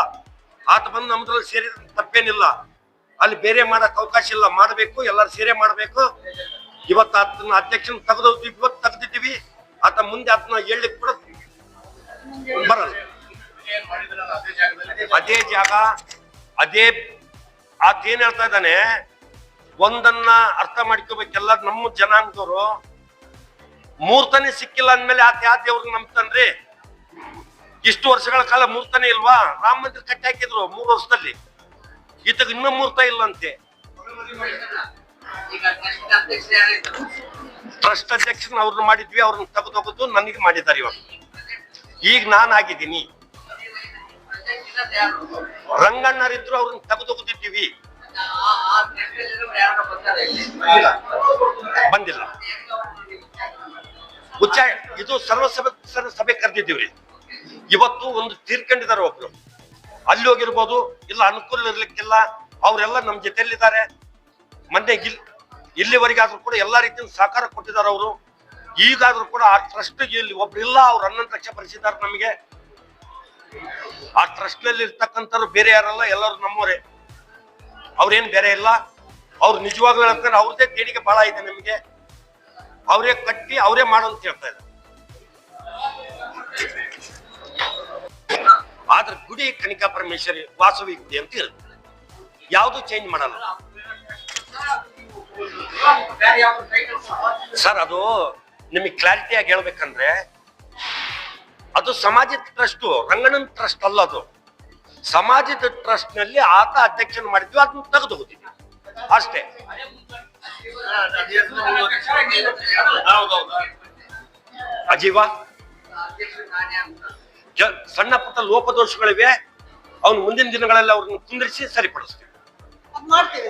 Speaker 5: ಆತ ಬಂದು ನಮ್ದ್ರಲ್ಲಿ ಸೇರಿದ ತಪ್ಪೇನಿಲ್ಲ. ಅಲ್ಲಿ ಬೇರೆ ಮಾಡಕ್ ಅವಕಾಶ ಇಲ್ಲ. ಮಾಡಬೇಕು, ಎಲ್ಲರೂ ಸೇರೆ ಮಾಡಬೇಕು. ಇವತ್ತು ಆತನ ಅಧ್ಯಕ್ಷನ ತೆಗೆದು ಇವತ್ತು ತೆಗ್ದಿದ್ದೀವಿ. ಆತ ಮುಂದೆ ಅದನ್ನ ಹೇಳಲಿಕ್ಕೆ ಕೂಡ ಬರಲ್ಲ.
Speaker 6: ಅದೇ
Speaker 5: ಜಾಗ, ಅದೇ ಆತ ಏನ್ ಹೇಳ್ತಾ ಇದ್ದಾನೆ? ಒಂದನ್ನ ಅರ್ಥ ಮಾಡ್ಕೋಬೇಕೆಲ್ಲ ನಮ್ಮ ಜನಾಂಗದವರು. ಮೂರ್ತನೇ ಸಿಕ್ಕಿಲ್ಲ ಅಂದ್ಮೇಲೆ ಆತ ಯಾವ ದೇವ್ರಿಗೆ ನಂಬ್ತಾನ್ರಿ? ಇಷ್ಟು ವರ್ಷಗಳ ಕಾಲ ಮೂರ್ತನೇ ಇಲ್ವಾ? ರಾಮ ಮಂದಿರ ಕಟ್ಟಿ ಹಾಕಿದ್ರು ಮೂರು ವರ್ಷದಲ್ಲಿ. ಈತಗ ಇನ್ನೂ ಮೂರ್ತ ಇಲ್ಲಂತೆ. ಟ್ರಸ್ಟ್ ಅಧ್ಯಕ್ಷನ ಅವ್ರನ್ನ ಮಾಡಿದ್ವಿ, ಅವ್ರನ್ನ ತೆಗೆದೋಗೋದು ನನಗೆ ಮಾಡಿದ್ದಾರೆ ಇವಾಗ. ಈಗ ನಾನು ಆಗಿದ್ದೀನಿ. ರಂಗಣ್ಣರಿದ್ರು ಅವ್ರನ್ನ ತೆಗೆದೋಗುತ್ತಿದ್ದೀವಿ ಬಂದಿಲ್ಲ. ಉಚ್ಚ ಇದು ಸರ್ವ ಸಭೆ ಕರೆದಿದ್ದೀವಿ ಕರೆದಿದ್ದೀವ್ರಿ. ಇವತ್ತು ಒಂದು ತೀರ್ಕೊಂಡಿದ್ದಾರೆ ಒಬ್ರು. ಅಲ್ಲಿ ಹೋಗಿರ್ಬೋದು, ಇಲ್ಲ ಅನುಕೂಲ ಇರ್ಲಿಕ್ಕಿಲ್ಲ, ಅವರೆಲ್ಲ ನಮ್ಮ ಜೊತೆಯಲ್ಲಿದ್ದಾರೆ. ಮೊನ್ನೆ ಇಲ್, ಇಲ್ಲಿವರೆಗಾದ್ರೂ ಕೂಡ ಎಲ್ಲಾ ರೀತಿಯ ಸಹಕಾರ ಕೊಟ್ಟಿದ್ದಾರೆ ಅವರು. ಈಗಾದ್ರೂ ಕೂಡ ಆ ಟ್ರಸ್ಟ್ ಇಲ್ಲಿ ಒಬ್ರಿಲ್ಲ ಇಲ್ಲ, ಅವ್ರು ಹನ್ನೊಂದು ಲಕ್ಷ ಭರಿಸಿದ್ದಾರೆ ನಮಗೆ. ಆ ಟ್ರಸ್ಟ್ನಲ್ಲಿ ಇರ್ತಕ್ಕಂಥವ್ರು ಬೇರೆ ಯಾರಲ್ಲ, ಎಲ್ಲರೂ ನಮ್ಮವರೇ. ಅವ್ರೇನ್ ಬೇರೆ ಇಲ್ಲ. ಅವ್ರು ನಿಜವಾಗ್ಲೂ ಹೇಳ್ತಾರೆ ಅವ್ರದೇ ದೇಣಿಗೆ ಬಹಳ ಇದೆ ನಮಗೆ. ಅವರೇ ಕಟ್ಟಿ ಅವರೇ ಮಾಡು ಅಂತ ಹೇಳ್ತಾ ಇದ್ದಾರೆ. ಆದ್ರೆ ಗುಡಿ ಕನಿಕಾ ಪರಮೇಶ್ವರಿ ವಾಸವಿ ಗುಡಿ ಅಂತ ಇರುತ್ತೆ. ಯಾವುದು ಚೇಂಜ್ ಮಾಡಲ್ಲ. ಸರ್ ಅದು ನಿಮಗೆ ಕ್ಲಾರಿಟಿಯಾಗಿ ಹೇಳ್ಬೇಕಂದ್ರೆ ಅದು ಸಮಾಜದ ಟ್ರಸ್ಟ್ ರಂಗಣನ್ ಟ್ರಸ್ಟ್ ಅಲ್ಲ ಅದು. ಸಮಾಜದ ಟ್ರಸ್ಟ್ನಲ್ಲಿ ಆತ ಅಧ್ಯಕ್ಷನ ಮಾಡಿದ್ವಿ ಅದನ್ನ ತೆಗೆದು ಹೋಗಿದ್ವಿ ಅಷ್ಟೇ. ಅಜೀವ ಸಣ್ಣ ಪುಟ್ಟ ಲೋಪದೋಷಗಳಿವೆ ಅವನು ಮುಂದಿನ ದಿನಗಳಲ್ಲಿ ಅವ್ರನ್ನ ಕುಂದಿರಿಸಿ ಸರಿಪಡಿಸ್ತೀವಿ.
Speaker 4: ಮಾಡ್ತೀವಿ.